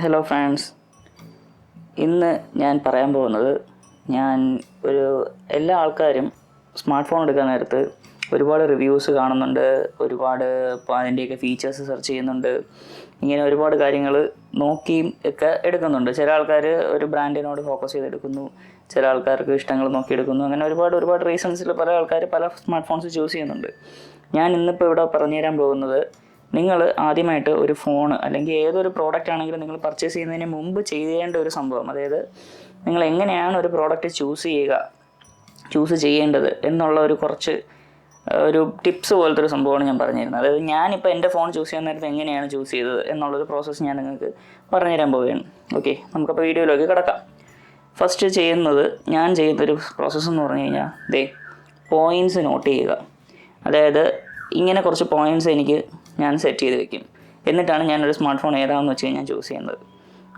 Hello friends ഇന്ന് ഞാൻ പറയാൻ പോകുന്നത് ഞാൻ ഒരു എല്ലാ ആൾക്കാരും സ്മാർട്ട് ഫോൺ എടുക്കാൻ നേരത്ത് ഒരുപാട് റിവ്യൂസ് കാണുന്നുണ്ട് ഒരുപാട് അതിന്റെയൊക്കെ ഫീച്ചേഴ്സ് സെർച്ച് ചെയ്യുന്നുണ്ട്. ഇങ്ങനെ ഒരുപാട് കാര്യങ്ങൾ നോക്കിയും ഒക്കെ എടുക്കുന്നുണ്ട്. ചില ആൾക്കാർ ഒരു ബ്രാൻഡിനോട് ഫോക്കസ് ചെയ്തെടുക്കുന്നു ചില ആൾക്കാർക്ക് ഇഷ്ടങ്ങൾ നോക്കിയെടുക്കുന്നു. അങ്ങനെ ഒരുപാട് ഒരുപാട് റീസൺസിൽ പല ആൾക്കാർ പല സ്മാർട്ട് ഫോൺസ് ചൂസ് ചെയ്യുന്നുണ്ട്. ഞാൻ ഇന്നിപ്പോൾ ഇവിടെ പറഞ്ഞു തരാൻ പോകുന്നത് നിങ്ങൾ ആദ്യമായിട്ട് ഒരു ഫോൺ അല്ലെങ്കിൽ ഏതൊരു പ്രോഡക്റ്റ് ആണെങ്കിലും നിങ്ങൾ പർച്ചേസ് ചെയ്യുന്നതിന് മുമ്പ് ചെയ്യേണ്ട ഒരു സംഭവം. അതായത് നിങ്ങൾ എങ്ങനെയാണ് ഒരു പ്രോഡക്റ്റ് ചൂസ് ചെയ്യുക ചൂസ് ചെയ്യേണ്ടത് എന്നുള്ള ഒരു കുറച്ച് ഒരു ടിപ്സ് പോലത്തെ ഒരു സംഭവമാണ് ഞാൻ പറഞ്ഞിരുന്നത്. അതായത് ഞാനിപ്പോൾ എന്റെ ഫോൺ ചൂസ് ചെയ്യാൻ നേരത്തെ എങ്ങനെയാണ് ചൂസ് ചെയ്തത് എന്നുള്ളൊരു പ്രോസസ്സ് ഞാൻ നിങ്ങൾക്ക് പറഞ്ഞുതരാൻ പോവുകയാണ്. ഓക്കെ നമുക്കപ്പോൾ വീഡിയോയിലേക്ക് കിടക്കാം. ഫസ്റ്റ് ചെയ്യുന്നത് ഞാൻ ചെയ്യുന്ന ഒരു പ്രോസസ്സ് എന്ന് പറഞ്ഞു കഴിഞ്ഞാൽ ദേ പോയിന്റ്സ് നോട്ട് ചെയ്യുക. അതായത് ഇങ്ങനെ കുറച്ച് പോയിന്റ്സ് എനിക്ക് ഞാൻ സെറ്റ് ചെയ്ത് വെക്കും. എന്നിട്ടാണ് ഞാനൊരു സ്മാർട്ട് ഫോൺ ഏതാണെന്ന് വെച്ച് കഴിഞ്ഞാൽ ചൂസ് ചെയ്യുന്നത്.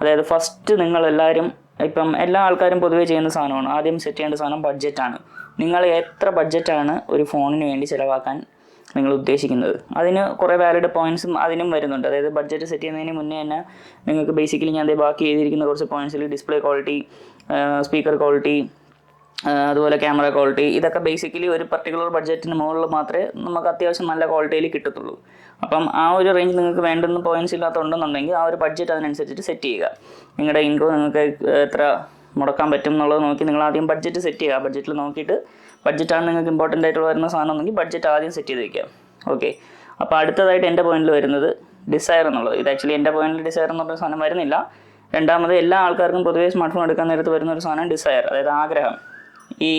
അതായത് ഫസ്റ്റ് നിങ്ങൾ നിങ്ങളെല്ലാവരും ഇപ്പം എല്ലാ ആൾക്കാരും പൊതുവേ ചെയ്യുന്ന സാധനമാണ്. ആദ്യം സെറ്റ് ചെയ്യേണ്ട സാധനം ബഡ്ജറ്റാണ് നിങ്ങൾ എത്ര ബഡ്ജറ്റാണ് ഒരു ഫോണിന് വേണ്ടി ചിലവാക്കാൻ നിങ്ങൾ ഉദ്ദേശിക്കുന്നത്? അതിന് കുറേ വാലിഡ് പോയിന്റ്സും അതിനും വരുന്നുണ്ട്. അതായത് ബഡ്ജറ്റ് സെറ്റ് ചെയ്യുന്നതിന് മുന്നേ തന്നെ നിങ്ങൾക്ക് ബേസിക്കലി ഞാൻ ബാക്കി എഴുതിയിരിക്കുന്ന കുറച്ച് പോയിന്റ്സിൽ ഡിസ്പ്ലേ ക്വാളിറ്റി സ്പീക്കർ ക്വാളിറ്റി അതുപോലെ ക്യാമറ ക്വാളിറ്റി ഇതൊക്കെ ബേസിക്കലി ഒരു പർട്ടിക്കുലർ ബഡ്ജറ്റിന് മുകളിൽ മാത്രമേ നമുക്ക് അത്യാവശ്യം നല്ല ക്വാളിറ്റിയിൽ കിട്ടത്തുള്ളൂ. അപ്പം ആ ഒരു റേഞ്ച് നിങ്ങൾക്ക് വേണ്ടുന്ന പോയിന്റ്സ് ഇല്ലാത്തതുണ്ടെന്നുണ്ടെങ്കിൽ ആ ഒരു ബഡ്ജറ്റ് അതിനനുസരിച്ചിട്ട് സെറ്റ് ചെയ്യുക. നിങ്ങളുടെ ഇൻകം നിങ്ങൾക്ക് എത്ര മുടക്കാൻ പറ്റും എന്നുള്ളത് നോക്കി നിങ്ങൾ ആദ്യം ബഡ്ജറ്റ് സെറ്റ് ചെയ്യുക. ബഡ്ജറ്റിൽ നോക്കിയിട്ട് ബഡ്ജറ്റാണ് നിങ്ങൾക്ക് ഇമ്പോർട്ടന്റ് ആയിട്ടുള്ള വരുന്ന സാധനം ഉണ്ടെങ്കിൽ ബഡ്ജറ്റ് ആദ്യം സെറ്റ് ചെയ്ത് വയ്ക്കുക ഓക്കെ അപ്പോൾ അടുത്തതായിട്ട് എന്റെ പോയിന്റിൽ വരുന്നത് ഡിസയർ എന്നുള്ളത്. ഇത് ആക്ച്വലി എന്റെ പോയിന്റിൽ ഡിസയർ എന്ന് പറഞ്ഞ സാധനം വരുന്നില്ല. രണ്ടാമത് എല്ലാ ആൾക്കാർക്കും പൊതുവേ സ്മാർട്ട് ഫോൺ എടുക്കാൻ നേരത്ത് വരുന്ന ഒരു സാധനം ഡിസയർ അതായത് ആഗ്രഹം. ഈ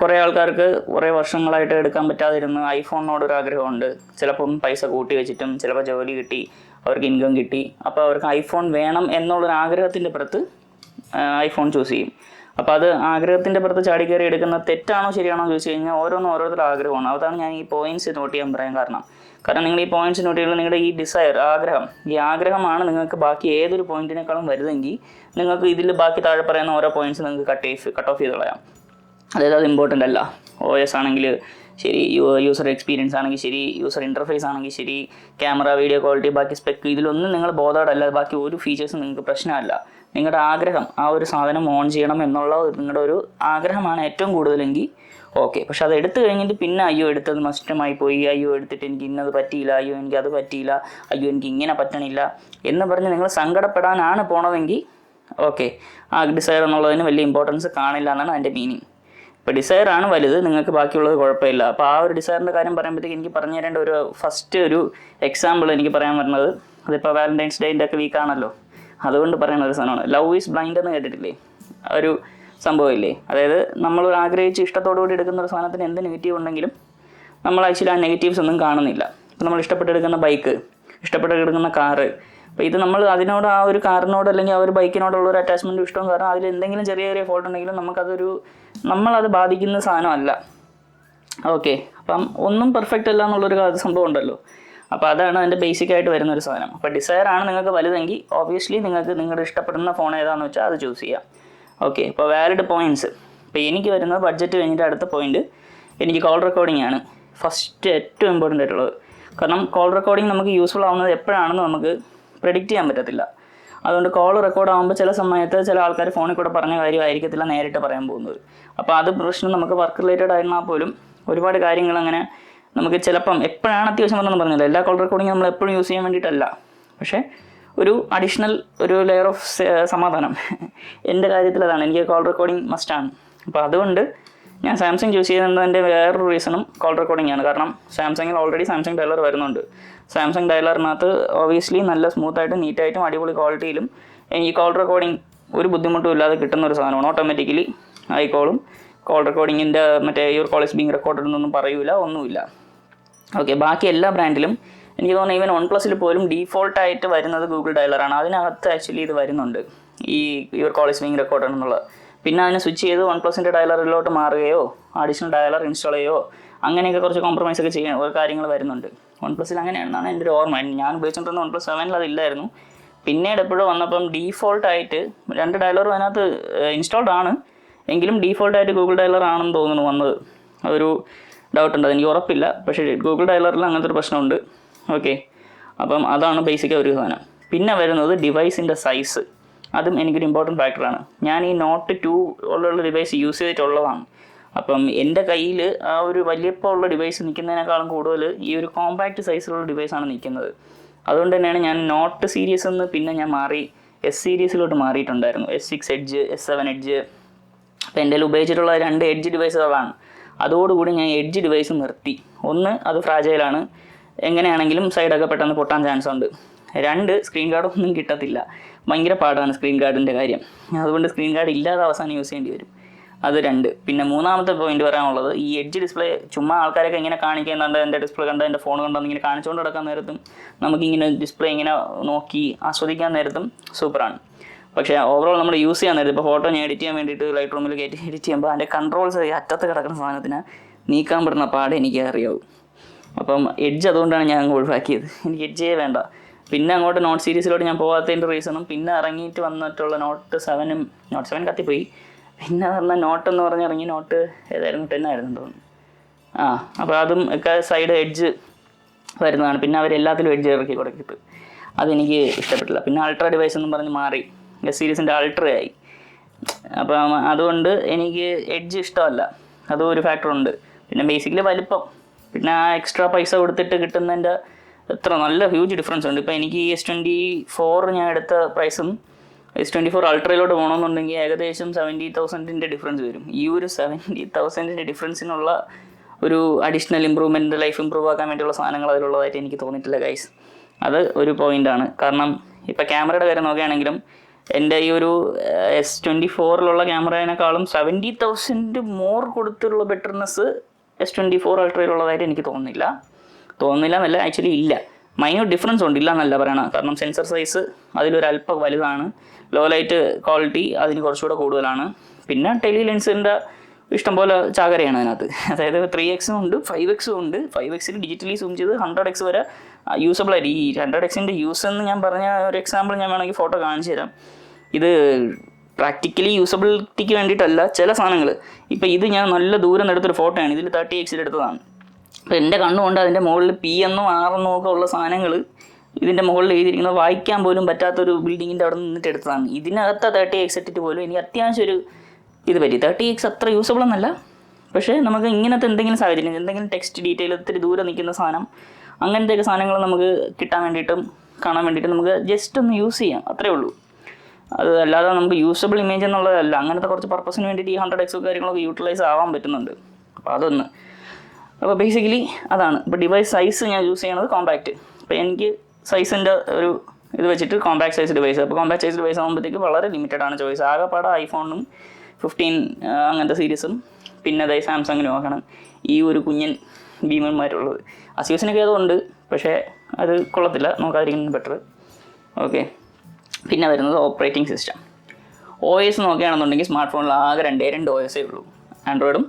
കുറേ ആൾക്കാർക്ക് കുറേ വർഷങ്ങളായിട്ട് എടുക്കാൻ പറ്റാതിരുന്ന ഐഫോണിനോട് ഒരു ആഗ്രഹമുണ്ട്. ചിലപ്പം പൈസ കൂട്ടി വെച്ചിട്ടും ചിലപ്പോൾ ജോലി കിട്ടി അവർക്ക് ഇൻകം കിട്ടി. അപ്പോൾ അവർക്ക് ഐഫോൺ വേണം എന്നുള്ളൊരു ആഗ്രഹത്തിന്റെ പുറത്ത് ഐഫോൺ ചൂസ് ചെയ്യും. അപ്പോൾ അത് ആഗ്രഹത്തിന്റെ പുറത്ത് ചാടിക്കയറി കയറി എടുക്കുന്ന തെറ്റാണോ ശരിയാണോ ചോദിച്ചു കഴിഞ്ഞാൽ ഓരോന്നും ഓരോരുത്തരുടെ ആഗ്രഹമാണ്. അതാണ് ഞാൻ ഈ പോയിന്റ്സ് നോട്ട് ചെയ്യാൻ പറയാൻ കാരണം. കാരണം നിങ്ങൾ ഈ പോയിന്റ്സ് നോട്ട് ചെയ്യുമ്പോൾ നിങ്ങളുടെ ഈ ഡിസയർ ആഗ്രഹം ഈ ആഗ്രഹമാണ് നിങ്ങൾക്ക് ബാക്കി ഏതൊരു പോയിന്റിനേക്കാളും വലുതെങ്കിൽ നിങ്ങൾക്ക് ഇതിൽ ബാക്കി താഴെ പറയുന്ന ഓരോ പോയിന്റ്സ് നിങ്ങൾക്ക് കട്ട് ചെയ്ത് കട്ട് ഓഫ് ചെയ്ത് കളയാം. അതായത് അത് ഇമ്പോർട്ടന്റ് അല്ല. ഒ എസ് ആണെങ്കിൽ ശരി യൂസർ എക്സ്പീരിയൻസ് ആണെങ്കിൽ ശരി യൂസർ ഇന്റർഫേസ് ആണെങ്കിൽ ശരി ക്യാമറ വീഡിയോ ക്വാളിറ്റി ബാക്കി സ്പെക്ക് ഇതിലൊന്നും നിങ്ങൾ ബോധവടല്ല. ബാക്കി ഒരു ഫീച്ചേഴ്സും നിങ്ങൾക്ക് പ്രശ്നമല്ല. നിങ്ങളുടെ ആഗ്രഹം ആ ഒരു സാധനം ഓൺ ചെയ്യണം എന്നുള്ള നിങ്ങളുടെ ഒരു ആഗ്രഹമാണ് ഏറ്റവും കൂടുതലെങ്കിൽ ഓക്കെ പക്ഷെ അത് എടുത്തു കഴിഞ്ഞിട്ട് പിന്നെ അയ്യോ എടുത്തത് നഷ്ടമായി പോയി. അയ്യോ എടുത്തിട്ട് എനിക്ക് ഇന്നത് പറ്റിയില്ല. അയ്യോ എനിക്ക് അത് പറ്റിയില്ല. അയ്യോ എനിക്ക് ഇങ്ങനെ പറ്റണില്ല എന്ന് പറഞ്ഞ് നിങ്ങൾ സങ്കടപ്പെടാനാണ് പോണതെങ്കിൽ ഓക്കെ ആ ഡിസയർ എന്നുള്ളതിന് വലിയ ഇമ്പോർട്ടൻസ് കാണില്ല എന്നാണ് അതിന്റെ മീനിങ് ഇപ്പോൾ ഡിസയർ ആണ് വലുത് നിങ്ങൾക്ക് ബാക്കിയുള്ളത് കുഴപ്പമില്ല. അപ്പോൾ ആ ഒരു ഡിസയറിന്റെ കാര്യം പറയുമ്പോഴത്തേക്ക് എനിക്ക് പറഞ്ഞു തരേണ്ട ഒരു ഫസ്റ്റ് ഒരു എക്സാമ്പിൾ എനിക്ക് പറയാൻ വരുന്നത് അതിപ്പോൾ വാലന്റൈൻസ് ഡേന്റെ ഒക്കെ വീക്കാണല്ലോ അതുകൊണ്ട് പറയുന്ന ഒരു സാധനമാണ്. ലവ് ഈസ് ബ്ലൈൻഡ് എന്ന് കേട്ടിട്ടില്ലേ? ഒരു സംഭവമില്ലേ അതായത് നമ്മൾ ആഗ്രഹിച്ച് ഇഷ്ടത്തോടു കൂടി എടുക്കുന്ന ഒരു സാധനത്തിന് എന്ത് നെഗറ്റീവ് ഉണ്ടെങ്കിലും നമ്മൾ ആക്ച്വലി ആ നെഗറ്റീവ്സ് ഒന്നും കാണുന്നില്ല. നമ്മൾ ഇഷ്ടപ്പെട്ടെടുക്കുന്ന ബൈക്ക് ഇഷ്ടപ്പെട്ടെടുക്കുന്ന കാറ് അപ്പോൾ ഇത് നമ്മൾ അതിനോട് ആ ഒരു കാറിനോട് അല്ലെങ്കിൽ ആ ഒരു ബൈക്കിനോടുള്ള ഒരു അറ്റാച്ച്മെന്റ് ഇഷ്ടവും കാരണം അതിൽ എന്തെങ്കിലും ചെറിയ ചെറിയ ഫോൾട്ട് ഉണ്ടെങ്കിലും നമുക്കതൊരു നമ്മളത് ബാധിക്കുന്ന സാധനമല്ല. ഓക്കെ അപ്പം ഒന്നും പെർഫെക്റ്റ് അല്ല എന്നുള്ളൊരു സംഭവം ഉണ്ടല്ലോ. അപ്പോൾ അതാണ് അതിന്റെ ബേസിക് ആയിട്ട് വരുന്ന ഒരു സാധനം. അപ്പോൾ ഡിസയർ ആണ് നിങ്ങൾക്ക് വലുതെങ്കിൽ ഓബിയസ്ലി നിങ്ങൾക്ക് നിങ്ങളുടെ ഇഷ്ടപ്പെടുന്ന ഫോൺ ഏതാണെന്ന് വെച്ചാൽ അത് ചൂസ് ചെയ്യാം. ഓക്കെ ഇപ്പോൾ വാലിഡ് പോയിന്റ്സ് ഇപ്പോൾ എനിക്ക് വരുന്നത് ബഡ്ജറ്റ് കഴിഞ്ഞിട്ട് അടുത്ത പോയിന്റ് എനിക്ക് കോൾ റെക്കോർഡിംഗ് ആണ് ഫസ്റ്റ് ഏറ്റവും ഇമ്പോർട്ടന്റ് ആയിട്ടുള്ളത്. കാരണം കോൾ റെക്കോർഡിംഗ് നമുക്ക് യൂസ്ഫുൾ ആവുന്നത് എപ്പോഴാണെന്ന് നമുക്ക് പ്രെഡിക്റ്റ് ചെയ്യാൻ പറ്റത്തില്ല. അതുകൊണ്ട് കോൾ റെക്കോർഡ് ആകുമ്പോൾ ചില സമയത്ത് ചില ആൾക്കാർ ഫോണിൽ കൂടെ പറഞ്ഞ കാര്യമായിരിക്കത്തില്ല നേരിട്ട് പറയാൻ പോകുന്നത്. അപ്പോൾ അത് പ്രശ്നം നമുക്ക് വർക്ക് റിലേറ്റഡ് ആയിരുന്നാൽ പോലും ഒരുപാട് കാര്യങ്ങൾ അങ്ങനെ നമുക്ക് ചിലപ്പം എപ്പോഴാണ് അത്യാവശ്യം വന്നെന്ന് പറഞ്ഞില്ല. എല്ലാ കോൾ റെക്കോർഡിങ് നമ്മൾ എപ്പോഴും യൂസ് ചെയ്യാൻ വേണ്ടിയിട്ടല്ല. പക്ഷേ ഒരു അഡീഷണൽ ഒരു ലെയർ ഓഫ് സമാധാനം. എന്റെ കാര്യത്തിൽ അതാണ്. എനിക്ക് കോൾ റെക്കോർഡിംഗ് മസ്റ്റാണ് അപ്പോൾ അതുകൊണ്ട് ഞാൻ സാംസങ് ചൂസ് ചെയ്യുന്നതിന്റെ വേറൊരു റീസണും കോൾ റെക്കോർഡിംഗ് ആണ്. കാരണം സാംസങ്ങിൽ ഓൾറെഡി സാംസങ് ഡയലർ വരുന്നുണ്ട്. സാംസങ് ഡയലറിനകത്ത് ഓബിയസ്ലി നല്ല സ്മൂത്തായിട്ടും നീറ്റായിട്ടും അടിപൊളി ക്വാളിറ്റിയിലും ഈ കോൾ റെക്കോർഡിംഗ് ഒരു ബുദ്ധിമുട്ടും ഇല്ലാതെ കിട്ടുന്ന ഒരു സാധനമാണ്. ഓട്ടോമാറ്റിക്കലി ആയിക്കോളും. കോൾ റെക്കോർഡിങ്ങിന്റെ മറ്റേ your call is being recorded എന്നൊന്നും പറയൂല ഒന്നുമില്ല. ഓക്കെ ബാക്കി എല്ലാ ബ്രാൻഡിലും എനിക്ക് തോന്നുന്നു ഈവൻ വൺ പ്ലസിൽ പോലും ഡീഫോൾട്ടായിട്ട് വരുന്നത് ഗൂഗിൾ ഡയലറാണ് അതിനകത്ത് ആക്ച്വലി ഇത് വരുന്നുണ്ട്. ഈ your call is being record എന്നുള്ളത് പിന്നെ അതിനെ സ്വിച്ച് ചെയ്ത് വൺ പ്ലസിന്റെ ഡയലറിലോട്ട് മാറുകയോ അഡീഷണൽ ഡയലർ ഇൻസ്റ്റാൾ ചെയ്യുകയോ അങ്ങനെയൊക്കെ കുറച്ച് കോംപ്രമൈസ് ഒക്കെ ചെയ്യാൻ കാര്യങ്ങൾ വരുന്നുണ്ട്. വൺ പ്ലസിൽ അങ്ങനെയാണെന്നാണ് എന്റെ ഒരു ഓർമ്മ. ഞാൻ ഉപയോഗിച്ചിട്ടുണ്ടെന്ന് വൺ പ്ലസ് സെവനിൽ അതില്ലായിരുന്നു. പിന്നീട് എപ്പോഴും വന്നപ്പം ഡീഫോൾട്ട് ആയിട്ട് രണ്ട് ഡയലറും അതിനകത്ത് ഇൻസ്റ്റാൾഡ് ആണ്. എങ്കിലും ഡീഫോൾട്ട് ആയിട്ട് ഗൂഗിൾ ഡയലർ ആണെന്ന് തോന്നുന്നു വന്നത്. ഒരു ഡൗട്ട് ഉണ്ട്. എനിക്ക് ഉറപ്പില്ല. പക്ഷേ ഗൂഗിൾ ഡയലറിൽ അങ്ങനത്തെ ഒരു പ്രശ്നമുണ്ട്. ഓക്കെ അപ്പം അതാണ് ബേസിക് ഒരു സാധനം. പിന്നെ വരുന്നത് ഡിവൈസിന്റെ സൈസ് അതും എനിക്കൊരു ഇമ്പോർട്ടന്റ് ഫാക്ടറാണ് ഞാൻ ഈ നോട്ട് ടു ഉള്ള ഡിവൈസ് യൂസ് ചെയ്തിട്ടുള്ളതാണ്. അപ്പം എന്റെ കയ്യിൽ ആ ഒരു വലിയപ്പോൾ ഡിവൈസ് നിൽക്കുന്നതിനേക്കാളും കൂടുതൽ ഈ ഒരു കോമ്പാക്റ്റ് സൈസിലുള്ള ഡിവൈസാണ് നിൽക്കുന്നത്. അതുകൊണ്ട് തന്നെയാണ് ഞാൻ നോട്ട് സീരീസ് എന്ന് പിന്നെ ഞാൻ മാറി എസ് സീരീസിലോട്ട് മാറിയിട്ടുണ്ടായിരുന്നു. S six edge S seven edge അപ്പോൾ എന്റെ ഉപയോഗിച്ചിട്ടുള്ള രണ്ട് എഡ്ജ് ഡിവൈസുകളാണ് അതോടുകൂടി ഞാൻ എഡ്ജ് ഡിവൈസ് നിർത്തി. ഒന്ന് അത് ഫ്രാജൈലാണ് എങ്ങനെയാണെങ്കിലും സൈഡൊക്കെ പെട്ടെന്ന് പൊട്ടാൻ ചാൻസ് ഉണ്ട്. രണ്ട് സ്ക്രീൻ ഗാർഡ് ഒന്നും കിട്ടത്തില്ല. ഭയങ്കര പാടാണ് സ്ക്രീൻ ഗാർഡിന്റെ കാര്യം. അതുകൊണ്ട് സ്ക്രീൻ ഗാർഡ് ഇല്ലാതെ അവസാനം യൂസ് ചെയ്യേണ്ടി വരും. അത് രണ്ട്. പിന്നെ മൂന്നാമത്തെ പോയിന്റ് പറയാനുള്ളത് ഈ എഡ്ജ് ഡിസ്പ്ലേ ചുമ്മാ ആൾക്കാരൊക്കെ ഇങ്ങനെ കാണിക്കുന്നുണ്ട് എന്റെ ഡിസ്പ്ലേ കണ്ട് എന്റെ ഫോൺ കണ്ടെന്ന് ഇങ്ങനെ കാണിച്ചുകൊണ്ട് നടക്കാൻ നേരത്തും നമുക്കിങ്ങനെ ഡിസ്പ്ലേ ഇങ്ങനെ നോക്കി ആസ്വദിക്കാൻ നേരത്തും സൂപ്പറാണ് പക്ഷേ ഓവറോൾ നമ്മൾ യൂസ് ചെയ്യാൻ നേരത്ത് ഇപ്പോൾ ഫോട്ടോ ഞാൻ എഡിറ്റ് ചെയ്യാൻ വേണ്ടിയിട്ട് ലൈറ്റ് റൂമിൽ കയറ്റി എഡിറ്റ് ചെയ്യുമ്പോൾ അതിന്റെ കൺട്രോൾസ് അറ്റത്ത് കിടക്കുന്ന സാധനത്തിന് നീക്കാൻ പറ്റുന്ന പാട് എനിക്ക് അറിയാവും അപ്പം എഡ്ജ് അതുകൊണ്ടാണ് ഞാൻ അങ്ങ് ഒഴിവാക്കിയത്. എനിക്ക് എഡ്ജേ വേണ്ട. പിന്നെ അങ്ങോട്ട് നോട്ട് സീരീസിലോട്ട് ഞാൻ പോകാത്തതിന്റെ റീസണും പിന്നെ ഇറങ്ങിയിട്ട് വന്നിട്ടുള്ള നോട്ട് സെവനും നോട്ട് സെവൻ കത്തിപ്പോയി. പിന്നെ പറഞ്ഞാൽ നോട്ട് എന്ന് പറഞ്ഞ് ഇറങ്ങി നോട്ട് ഏതായിരുന്നു ടെൻ ആയിരുന്നു തോന്നുന്നു. ആ അപ്പോൾ അതും ഒക്കെ സൈഡ് എഡ്ജ് വരുന്നതാണ്. പിന്നെ അവർ എല്ലാത്തിലും എഡ്ജ് ഇറക്കി കൊടുക്കിട്ട് അതെനിക്ക് ഇഷ്ടപ്പെട്ടില്ല. പിന്നെ അൾട്രാ ഡിവൈസ് എന്നും പറഞ്ഞ് മാറി. എസ് സീരീസിന്റെ അൾട്ര ആയി. അപ്പോൾ അതുകൊണ്ട് എനിക്ക് എഡ്ജ് ഇഷ്ടമല്ല. അതും ഒരു ഫാക്ടറുണ്ട് പിന്നെ ബേസിക്കലി വലിപ്പം. പിന്നെ ആ എക്സ്ട്രാ പൈസ കൊടുത്തിട്ട് കിട്ടുന്നതിന്റെ എത്ര നല്ല ഹ്യൂജ് ഡിഫറൻസ് ഉണ്ട്. ഇപ്പോൾ എനിക്ക് ഈ എസ് ട്വന്റി ഫോർ ഞാൻ എടുത്ത പ്രൈസും എസ് ട്വന്റി ഫോർ അൾട്രയിലോട്ട് പോകണമെന്നുണ്ടെങ്കിൽ ഏകദേശം സെവന്റി തൗസൻഡിന്റെ ഡിഫറൻസ് വരും. ഈ ഒരു സെവന്റി തൗസൻഡിന്റെ ഡിഫറൻസിനുള്ള ഒരു അഡീഷണൽ ഇമ്പ്രൂവ്മെന്റ് ലൈഫ് ഇമ്പ്രൂവ് ആക്കാൻ വേണ്ടിയുള്ള സാധനങ്ങൾ അതിലുള്ളതായിട്ട് എനിക്ക് തോന്നിയിട്ടില്ല ഗൈസ് അത് ഒരു പോയിന്റാണ് കാരണം ഇപ്പോൾ ക്യാമറയുടെ കാര്യം നോക്കുകയാണെങ്കിലും എന്റെ ഈ ഒരു എസ് ട്വന്റി ഫോറിലുള്ള ക്യാമറേനേക്കാളും സെവന്റി തൗസൻഡ് മോർ കൊടുത്തുള്ള ബെറ്റർനെസ് എസ് ട്വന്റി ഫോർ അൾട്രയിലുള്ളതായിട്ട് എനിക്ക് തോന്നുന്നില്ല. തോന്നുന്നില്ല എന്നല്ല ആക്ച്വലി ഇല്ല. മൈന്യൂട്ട് ഡിഫറൻസ് ഉണ്ട് ഇല്ല എന്നല്ല പറയണം. കാരണം സെൻസർ സൈസ് അതിലൊരു അല്പം വലുതാണ്. ലോ ലൈറ്റ് ക്വാളിറ്റി അതിന് കുറച്ചുകൂടെ കൂടുതലാണ്. പിന്നെ ടെലി ലെൻസിന്റെ ഇഷ്ടംപോലെ ചാകരയാണ് അതിനകത്ത്. അതായത് ത്രീ എക്സും ഉണ്ട് ഫൈവ് എക്സും ഉണ്ട്. ഫൈവ് എക്സിൽ ഡിജിറ്റലി സൂം ചെയ്ത് ഹൺഡ്രഡ് എക്സ് വരെ യൂസബിൾ ആയിരിക്കും ഈ ഹൺഡ്രഡ് എക്സിന്റെ യൂസ് എന്ന് ഞാൻ പറഞ്ഞ ഒരു എക്സാമ്പിൾ ഞാൻ വേണമെങ്കിൽ ഫോട്ടോ കാണിച്ചു തരാം. ഇത് പ്രാക്ടിക്കലി യൂസബിലിറ്റിക്ക് വേണ്ടിയിട്ടല്ല ചില സാധനങ്ങൾ ഇപ്പോൾ ഇത് ഞാൻ നല്ല ദൂരം എടുത്തൊരു ഫോട്ടോയാണ് ഇതിൽ തേർട്ടി എക്സിൽ എടുത്തതാണ് അപ്പോൾ എന്റെ കണ്ണുകൊണ്ട് അതിന്റെ മുകളിൽ പി എന്നും ആർ എന്നും ഒക്കെ ഉള്ള സാധനങ്ങൾ ഇതിന്റെ മുകളിൽ എഴുതിയിരിക്കുന്നത് വായിക്കാൻ പോലും പറ്റാത്തൊരു ബിൽഡിങ്ങിന്റെ അവിടെ നിന്നിട്ട് എടുത്തതാണ്. ഇതിനകത്ത് തേർട്ടി എക്സ് ഇട്ടിട്ട് പോലും എനിക്ക് അത്യാവശ്യം ഒരു ഇത് പറ്റി. തേർട്ടി എക്സ് അത്ര യൂസബിൾ എന്നല്ല. പക്ഷേ നമുക്ക് ഇങ്ങനത്തെ എന്തെങ്കിലും സാഹചര്യം എന്തെങ്കിലും ടെക്സ്റ്റ് ഡീറ്റെയിൽ ഒത്തിരി ദൂരെ നിൽക്കുന്ന സാധനം അങ്ങനത്തെയൊക്കെ സാധനങ്ങൾ നമുക്ക് കിട്ടാൻ വേണ്ടിയിട്ടും കാണാൻ വേണ്ടിയിട്ടും നമുക്ക് ജസ്റ്റ് ഒന്ന് യൂസ് ചെയ്യാം. അത്രേ ഉള്ളൂ. അത് അല്ലാതെ നമുക്ക് യൂസബിൾ ഇമേജ് എന്നുള്ളതല്ല. അങ്ങനത്തെ കുറച്ച് പർപ്പസിന് വേണ്ടിയിട്ട് ഈ ഹൺഡ്രഡ് എക്സും കാര്യങ്ങളൊക്കെ യൂട്ടിലൈസ് ആവാൻ പറ്റുന്നുണ്ട്. അപ്പോൾ അതൊന്ന് അപ്പോൾ ബേസിക്കലി അതാണ്. ഇപ്പോൾ ഡിവൈസ് സൈസ് ഞാൻ യൂസ് ചെയ്യണത് കോമ്പാക്റ്റ് അപ്പോൾ എനിക്ക് സൈസിന്റെ ഒരു ഇത് വെച്ചിട്ട് കോമ്പാക്ട് സൈസ് ഡിവൈസ് അപ്പോൾ കോമ്പാക്ട് സൈസ് ഡിവൈസ് ആകുമ്പോഴത്തേക്ക് വളരെ ലിമിറ്റഡ് ആണ് ചോയ്സ് ആകെപ്പാടെ ഐഫോണും ഫിഫ്റ്റീൻ അങ്ങനത്തെ സീരീസും പിന്നെ അതായത് സാംസങ്ങിനും നോക്കണം ഈ ഒരു കുഞ്ഞൻ ഭീമന്മാരുള്ളത്. അസ്യൂസിനൊക്കെ അതുണ്ട് പക്ഷേ അത് കൊള്ളത്തില്ല. നോക്കാതിരിക്കുന്നത് ബെറ്റർ ഓക്കെ പിന്നെ വരുന്നത് ഓപ്പറേറ്റിംഗ് സിസ്റ്റം ഒ എസ് നോക്കുകയാണെന്നുണ്ടെങ്കിൽ സ്മാർട്ട് ഫോണിൽ ആകെ രണ്ടേ രണ്ട് ഒ എസേ ഉള്ളൂ. ആൻഡ്രോയിഡും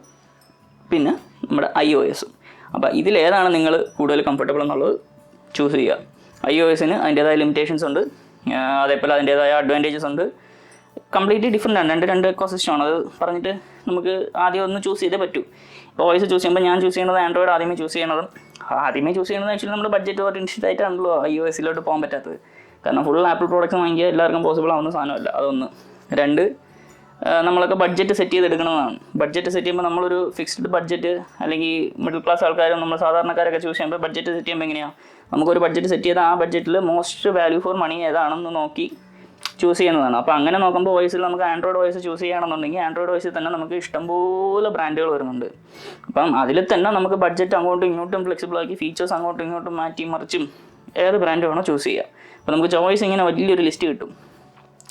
പിന്നെ നമ്മുടെ ഐ ഒ എസും അപ്പോൾ ഇതിലേതാണ് നിങ്ങൾ കൂടുതൽ കംഫർട്ടബിൾ എന്നുള്ളത് ചൂസ് ചെയ്യുക. ഐ ഒ എസിന് അതിന്റേതായ ലിമിറ്റേഷൻസ് ഉണ്ട്. അതേപോലെ അതിന്റേതായ അഡ്വാന്റേജസ് ഉണ്ട്. കംപ്ലീറ്റ്ലി ഡിഫറെന്റ് ആണ്. രണ്ട് രണ്ട് എക്കോസിസ്റ്റം ആണ്. അത് പറഞ്ഞിട്ട് നമുക്ക് ആദ്യം ഒന്ന് ചൂസ് ചെയ്തേ പറ്റൂ. വോയിസ് ചൂസ് ചെയ്യുമ്പോൾ ഞാൻ ചൂസ് ചെയ്യുന്നത് ആൻഡ്രോയിഡ് ആദ്യമേ ചൂസ് ചെയ്യണതും. ആദ്യമേ ചൂസ് ചെയ്യുന്നത് ആക്ച്വലി നമ്മുടെ ബഡ്ജറ്റ് ഓറിയന്റഡ് ആയിട്ടാണല്ലോ ഐ ഒ എസിലോട്ട് പോകാൻ പറ്റാത്തത്. കാരണം ഫുൾ ആപ്പിൾ പ്രോഡക്റ്റ്സ് വാങ്ങിയാൽ എല്ലാവർക്കും പോസിബിൾ ആവുന്ന സാധനമല്ല. അതൊന്ന്. രണ്ട് നമ്മളൊക്കെ ബഡ്ജറ്റ് സെറ്റ് ചെയ്തെടുക്കുന്നതാണ് ബഡ്ജറ്റ് സെറ്റ് ചെയ്യുമ്പോൾ നമ്മളൊരു ഫിക്സ്ഡ് ബഡ്ജറ്റ് അല്ലെങ്കിൽ മിഡിൽ ക്ലാസ് ആൾക്കാരും നമ്മൾ സാധാരണക്കാരൊക്കെ ചൂസ് ചെയ്യുമ്പോൾ ബഡ്ജറ്റ് സെറ്റ് ചെയ്യുമ്പോൾ എങ്ങനെയാണ് നമുക്കൊരു ബഡ്ജറ്റ് സെറ്റ് ചെയ്താൽ ആ ബഡ്ജറ്റിൽ മോസ്റ്റ് വാല്യൂ ഫോർ മണി ഏതാണെന്ന് നോക്കി ചൂസ് ചെയ്യുന്നതാണ്. അപ്പോൾ അങ്ങനെ നോക്കുമ്പോൾ വോയിസിൽ നമുക്ക് ആൻഡ്രോയിഡ് വോയിസ് ചൂസ് ചെയ്യുകയാണെന്നുണ്ടെങ്കിൽ ആൻഡ്രോയിഡ് വോയിസിൽ തന്നെ നമുക്ക് ഇഷ്ടംപോലെ ബ്രാൻഡുകൾ വരുന്നുണ്ട്. അപ്പം അതിൽ തന്നെ നമുക്ക് ബഡ്ജറ്റ് അങ്ങോട്ടും ഇങ്ങോട്ടും ഫ്ലെക്സിബിൾ ആക്കി ഫീച്ചേഴ്സ് അങ്ങോട്ടും ഇങ്ങോട്ടും മാറ്റി മറിച്ചും ഏത് ബ്രാൻഡ് വേണോ ചൂസ് ചെയ്യുക അപ്പോൾ നമുക്ക് ചോയ്സ് ഇങ്ങനെ വലിയൊരു ലിസ്റ്റ് കിട്ടും.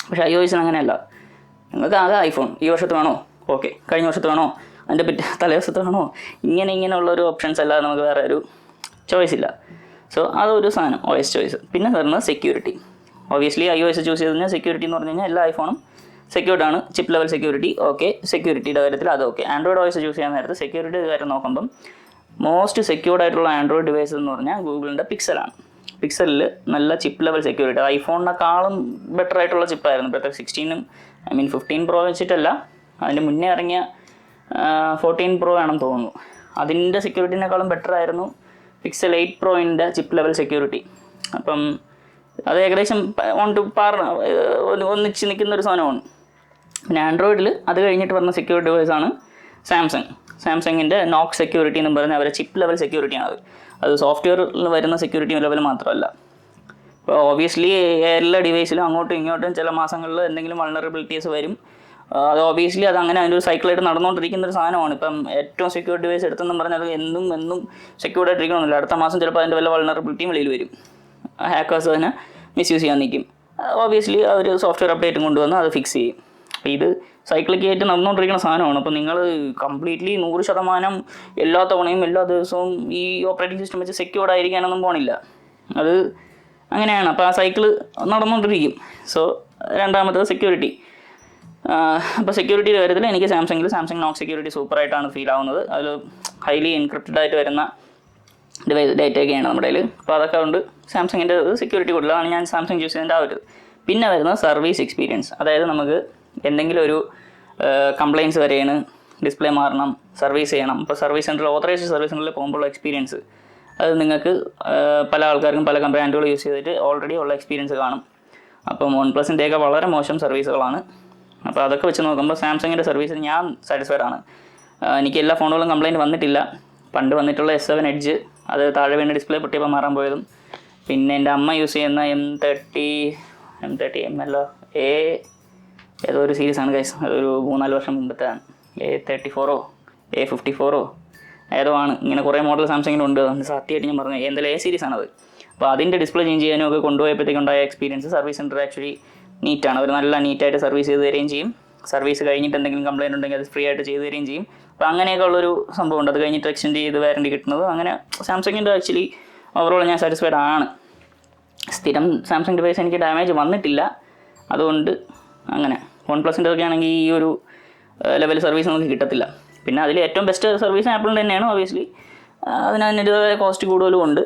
പക്ഷേ ഐ ഒ അങ്ങനെയല്ല. നിങ്ങൾക്ക് ആകെ ഐഫോൺ ഈ വർഷത്ത് വേണോ ഓക്കെ കഴിഞ്ഞ വർഷത്ത് വേണോ അതിന്റെ പിറ്റേ തലേദിവസത്ത് വേണോ ഇങ്ങനെ ഇങ്ങനെയുള്ള ഒരു ഓപ്ഷൻസ് അല്ലാതെ നമുക്ക് വേറെ ഒരു ചോയ്സ് ഇല്ല. സോ അതൊരു സാധനം ഒ എസ് ചോയ്സ് പിന്നെ വരുന്നത് security obviously I O S choose ചെയ്ത് കഴിഞ്ഞാൽ സെക്യൂരിറ്റി എന്ന് പറഞ്ഞു കഴിഞ്ഞാൽ എല്ലാ ഐഫോണും സെക്യൂർഡ് ആണ്. ചിപ്പ് ലെവൽ സെക്യൂരിറ്റി ഓക്കെ സെക്യൂരിറ്റിയുടെ കാര്യത്തിൽ അത് ഓക്കെ ആൻഡ്രോയിഡ് എസ് ചൂസ് ചെയ്യാൻ നേരത്ത് സെക്യൂരിറ്റി കാര്യം നോക്കുമ്പം മോസ്റ്റ് സെക്യൂർഡ് ആയിട്ടുള്ള ആൻഡ്രോയിഡ് ഡിവൈസ് എന്ന് പറഞ്ഞാൽ ഗൂഗിളിന്റെ പിക്സലാണ് പിക്സലിൽ നല്ല ചിപ്പ് ലെവൽ സെക്യൂരിറ്റി ഐഫോണിനെക്കാളും ബെറ്റർ ആയിട്ടുള്ള ചിപ്പായിരുന്നു ഇപ്പോഴത്തെ സിക്സ്റ്റീനും ഐ മീൻ ഫിഫ്റ്റീൻ പ്രോ വെച്ചിട്ടല്ല. അതിന്റെ മുന്നേ ഇറങ്ങിയ ഫോർട്ടീൻ പ്രോ ആണെന്ന് തോന്നുന്നു. അതിന്റെ സെക്യൂരിറ്റിനേക്കാളും ബെറ്റർ ആയിരുന്നു പിക്സൽ എയ്റ്റ് പ്രോയിന്റെ ചിപ്പ് ലെവൽ സെക്യൂരിറ്റി അപ്പം അത് ഏകദേശം ഓൺ ടു പാർ ഒന്നിച്ച് നിൽക്കുന്ന ഒരു സാധനമാണ്. പിന്നെ ആൻഡ്രോയിഡിൽ അത് കഴിഞ്ഞിട്ട് വരുന്ന ഡിവൈസ് ആണ് സാംസങ്. സാംസങ്ങിന്റെ നോക്ക് സെക്യൂരിറ്റി എന്ന് പറയുന്നത് അവരെ ചിപ്പ് ലെവൽ സെക്യൂരിറ്റിയാണ് അത്. അത് സോഫ്റ്റ്വെയറിൽ വരുന്ന സെക്യൂരിറ്റി ലെവൽ മാത്രമല്ല. ഇപ്പോൾ ഓബിയസ്ലി എല്ലാ ഡിവൈസിലും അങ്ങോട്ടും ഇങ്ങോട്ടും ചില മാസങ്ങളിൽ എന്തെങ്കിലും വൾണറബിലിറ്റീസ് വരും. അത് ഓബിയസ്ലി അത് അങ്ങനെ അതിന്റെ ഒരു സൈക്കിളായിട്ട് നടന്നുകൊണ്ടിരിക്കുന്ന ഒരു സാധനമാണ്. ഇപ്പം ഏറ്റവും സെക്യൂർ ഡിവൈസ് എടുത്തെന്ന് പറഞ്ഞാൽ അത് എന്നും എന്നും സെക്യൂർഡ് ആയിട്ടിരിക്കണമെന്നില്ല അടുത്ത മാസം ചിലപ്പോൾ അതിന്റെ വല്ല വൾണറബിലിറ്റിയും വെളിയിൽ വരും. ഹാക്കേഴ്സ് അതിനെ മിസ്യൂസ് ചെയ്യാൻ നിൽക്കും. ഓബിയസ്ലി അവർ സോഫ്റ്റ്വെയർ അപ്ഡേറ്റും കൊണ്ടുവന്ന് അത് ഫിക്സ് ചെയ്യും. അപ്പോൾ ഇത് സൈക്കിളിക്ക് ആയിട്ട് നടന്നുകൊണ്ടിരിക്കുന്ന സാധനമാണ്. അപ്പോൾ നിങ്ങൾ കംപ്ലീറ്റ്ലി നൂറ് ശതമാനം എല്ലാ തവണയും എല്ലാ ദിവസവും ഈ ഓപ്പറേറ്റിംഗ് സിസ്റ്റം വെച്ച് സെക്യൂർഡ് ആയിരിക്കാനൊന്നും പോണില്ല. അത് അങ്ങനെയാണ്. അപ്പോൾ ആ സൈക്കിൾ നടന്നുകൊണ്ടിരിക്കും സോ രണ്ടാമത്തത് സെക്യൂരിറ്റി അപ്പോൾ സെക്യൂരിറ്റിയുടെ കാര്യത്തിൽ എനിക്ക് സാംസങ്ങിൽ സാംസങ് നോക്ക് സെക്യൂരിറ്റി സൂപ്പറായിട്ടാണ് ഫീൽ ആവുന്നത്. അതിൽ ഹൈലി എൻക്രിപ്റ്റഡ് ആയിട്ട് വരുന്ന ഡിവൈസ് ഡേറ്റയൊക്കെയാണ് നമ്മുടെ കയ്യിൽ അപ്പോൾ അതൊക്കെ കൊണ്ട് സാംസങ്ങിന്റെ സെക്യൂരിറ്റി കൂടുതലാണ് ഞാൻ സാംസങ് ചൂസ് ചെയ്തതിന്റെ ആ ഒരു പിന്നെ വരുന്ന സർവീസ് എക്സ്പീരിയൻസ് അതായത് നമുക്ക് എന്തെങ്കിലും ഒരു കംപ്ലയിൻസ് വരെയാണ് ഡിസ്പ്ലേ മാറണം സർവീസ് ചെയ്യണം. ഇപ്പോൾ സർവീസ് സെന്ററിൽ ഓതറൈസ്ഡ് സർവീസ് സെന്ററിൽ പോകുമ്പോഴുള്ള എക്സ്പീരിയൻസ് അത് നിങ്ങൾക്ക് പല ആൾക്കാർക്കും പല കമ്പാൻഡുകൾ യൂസ് ചെയ്തിട്ട് ഓൾറെഡി ഉള്ള എക്സ്പീരിയൻസ് കാണും. അപ്പം വൺ പ്ലസിന്റെയൊക്കെ വളരെ മോശം സർവീസുകളാണ് അപ്പോൾ അതൊക്കെ വെച്ച് നോക്കുമ്പോൾ സാംസങ്ങിന്റെ സർവീസിൽ ഞാൻ സാറ്റിസ്ഫൈഡ് ആണ്. എനിക്ക് എല്ലാ ഫോണുകളും കംപ്ലയിന്റ് വന്നിട്ടില്ല. പണ്ട് വന്നിട്ടുള്ള എസ് സെവൻ എഡ്ജ് അത് താഴെ വീണ് ഡിസ്പ്ലേ പൊട്ടിയപ്പോൾ മാറാൻ പോയതും. പിന്നെ എന്റെ അമ്മ യൂസ് ചെയ്യുന്ന M thirty M thirty M എല്ലോ എ ഏതോ ഒരു സീരീസ് ആണ് ഗൈസ് അതൊരു മൂന്നാൽ വർഷം മുമ്പത്തെ എ തേർട്ടി ഫോറോ എ ഫിഫ്റ്റി ഫോറോ ഏതോ ആണ് ഇങ്ങനെ കുറേ മോഡൽ സാംസങ്ങിന് ഉണ്ട്. അതുകൊണ്ട് സത്യമായിട്ട് ഞാൻ പറഞ്ഞു. എന്തായാലും എ സീരീസ് ആണത്. അപ്പോൾ അതിന്റെ ഡിസ്പ്ലേ ചേഞ്ച് ചെയ്യാനും ഒക്കെ കൊണ്ടുപോയപ്പോഴത്തേക്കുണ്ടായ എക്സ്പീരിയൻസ് സർവീസ് സെന്റർ ആക്ച്വലി നീറ്റാണ് അവർ നല്ല നീറ്റായിട്ട് സർവീസ് ചെയ്ത് തരികയും ചെയ്യും. സർവീസ് കഴിഞ്ഞിട്ട് എന്തെങ്കിലും കംപ്ലയിന്റ് ഉണ്ടെങ്കിൽ അത് ഫ്രീ ആയിട്ട് ചെയ്തു തരികയും ചെയ്യും. അപ്പോൾ അങ്ങനെയൊക്കെ ഉള്ളൊരു സംഭവം ഉണ്ട്. അത് കഴിഞ്ഞിട്ട് എക്സ്റ്റെൻഡ് ചെയ്ത് വാറണ്ടി കിട്ടുന്നത്. അങ്ങനെ സാംസങ്ങിന്റെ ആക്ച്വലി ഓവറോൾ ഞാൻ സാറ്റിസ്ഫൈഡ് ആണ്. സ്ഥിരം സാംസങ് ഡിവൈസ് എനിക്ക് ഡാമേജ് വന്നിട്ടില്ല. അതുകൊണ്ട് അങ്ങനെ. വൺ പ്ലസിന്റെ ഒക്കെ ആണെങ്കിൽ ഈ ഒരു ലെവൽ സർവീസ് നമുക്ക് കിട്ടത്തില്ല. പിന്നെ അതിൽ ഏറ്റവും ബെസ്റ്റ് സർവീസ് ആപ്പിളിന്റെ തന്നെയാണ് ഒബിയസ്ലി അതിന് അതിന്റെതായ കോസ്റ്റ് കൂടുതലും ഉണ്ട്.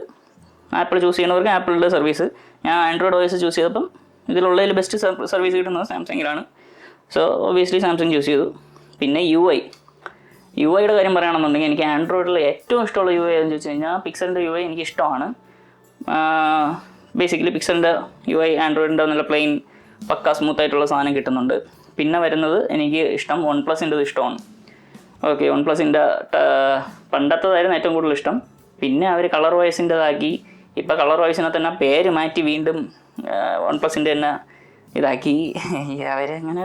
ആപ്പിൾ ചൂസ് ചെയ്യുന്നവർക്ക് ആപ്പിളിന്റെ സർവീസ് ഞാൻ ആൻഡ്രോയിഡ് ഓയസ് ചൂസ് ചെയ്തപ്പം ഇതിലുള്ളതിൽ ബെസ്റ്റ് സർവീസ് കിട്ടുന്നത് സാംസങ്ങിലാണ്. സോ ഒബിയസ്ലി സാംസങ് ചൂസ് ചെയ്തു. പിന്നെ യു ഐ യു ഐയുടെ കാര്യം പറയുകയാണെന്നുണ്ടെങ്കിൽ എനിക്ക് ആൻഡ്രോയിഡിൽ ഏറ്റവും ഇഷ്ടമുള്ള യു ഐ എന്ന് ചോദിച്ചു കഴിഞ്ഞാൽ പിക്സലിന്റെ യു ഐ എനിക്ക് ഇഷ്ടമാണ്. ബേസിക്കലി പിക്സലിന്റെ യു ഐ ആൻഡ്രോയിഡിന്റെ നല്ല പ്ലെയിൻ പക്ക സ്മൂത്ത് ആയിട്ടുള്ള സാധനം കിട്ടുന്നുണ്ട്. പിന്നെ വരുന്നത് എനിക്ക് ഇഷ്ടം വൺ പ്ലസിന്റെ ഇഷ്ടമാണ്. ഓക്കെ വൺ പ്ലസിന്റെ പണ്ടത്തതായിരുന്നു ഏറ്റവും കൂടുതൽ ഇഷ്ടം. പിന്നെ അവർ കളർ വോയിസിന്റെതാക്കി ഇപ്പോൾ കളർ വോയിസിനെ തന്നെ പേര് മാറ്റി വീണ്ടും വൺ പ്ലസിന്റെ തന്നെ ഇതാക്കി. അവരങ്ങനെ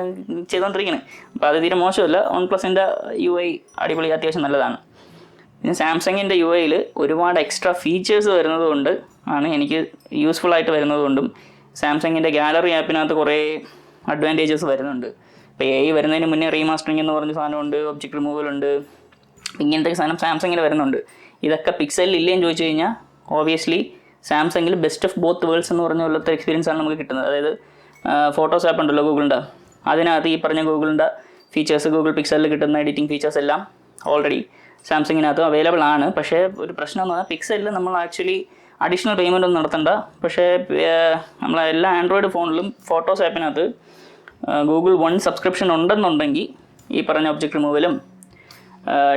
ചെയ്തുകൊണ്ടിരിക്കുന്നത് അപ്പോൾ അത് തീരെ മോശമല്ല. വൺ പ്ലസിന്റെ യു ഐ അടിപൊളി അത്യാവശ്യം നല്ലതാണ്. പിന്നെ സാംസങ്ങിന്റെ യു ഐയിൽ ഒരുപാട് എക്സ്ട്രാ ഫീച്ചേഴ്സ് വരുന്നതുകൊണ്ട് ആണ് എനിക്ക് യൂസ്ഫുൾ ആയിട്ട് വരുന്നത് കൊണ്ടും സാംസങ്ങിന്റെ ഗാലറി ആപ്പിനകത്ത് കുറേ അഡ്വാന്റേജസ് വരുന്നുണ്ട്. ഇപ്പോൾ എ ഐ വരുന്നതിന് മുന്നേ റീമാസ്റ്ററിംഗ് എന്ന് പറഞ്ഞ സാധനമുണ്ട് ഒബ്ജക്റ്റ് റിമൂവൽ ഉണ്ട് ഇങ്ങനത്തെ സാധനം സാംസങ്ങിൽ വരുന്നുണ്ട്. ഇതൊക്കെ പിക്സലിൽ ഇല്ലേന്ന് ചോദിച്ചു കഴിഞ്ഞാൽ ഓബിയസ്ലി സാംസങ്ങിൽ ബെസ്റ്റ് ഓഫ് ബോത്ത് വേൾഡ്സ് എന്ന് പറഞ്ഞ പോലത്തെ എക്സ്പീരിയൻസ് ആണ് നമുക്ക് കിട്ടുന്നത്. അതായത് ഫോട്ടോസ് ആപ്പ് ഉണ്ടല്ലോ ഗൂഗിളിന്റെ അതിനകത്ത് ഈ പറഞ്ഞ ഗൂഗിളിന്റെ ഫീച്ചേഴ്സ് ഗൂഗിൾ പിക്സലിൽ കിട്ടുന്ന എഡിറ്റിംഗ് ഫീച്ചേഴ്സ് എല്ലാം ഓൾറെഡി സാംസങ്ങിനകത്ത് അവൈലബിൾ ആണ്. പക്ഷേ ഒരു പ്രശ്നം എന്ന് പറഞ്ഞാൽ പിക്സലിൽ നമ്മൾ ആക്ച്വലി അഡീഷണൽ പേയ്മെന്റ് ഒന്നും നടത്തണ്ട. പക്ഷേ നമ്മളെ എല്ലാ ആൻഡ്രോയിഡ് ഫോണിലും ഫോട്ടോസ് ആപ്പിനകത്ത് ഗൂഗിൾ വൺ സബ്സ്ക്രിപ്ഷൻ ഉണ്ടെന്നുണ്ടെങ്കിൽ ഈ പറഞ്ഞ ഒബ്ജക്റ്റ് റിമൂവലും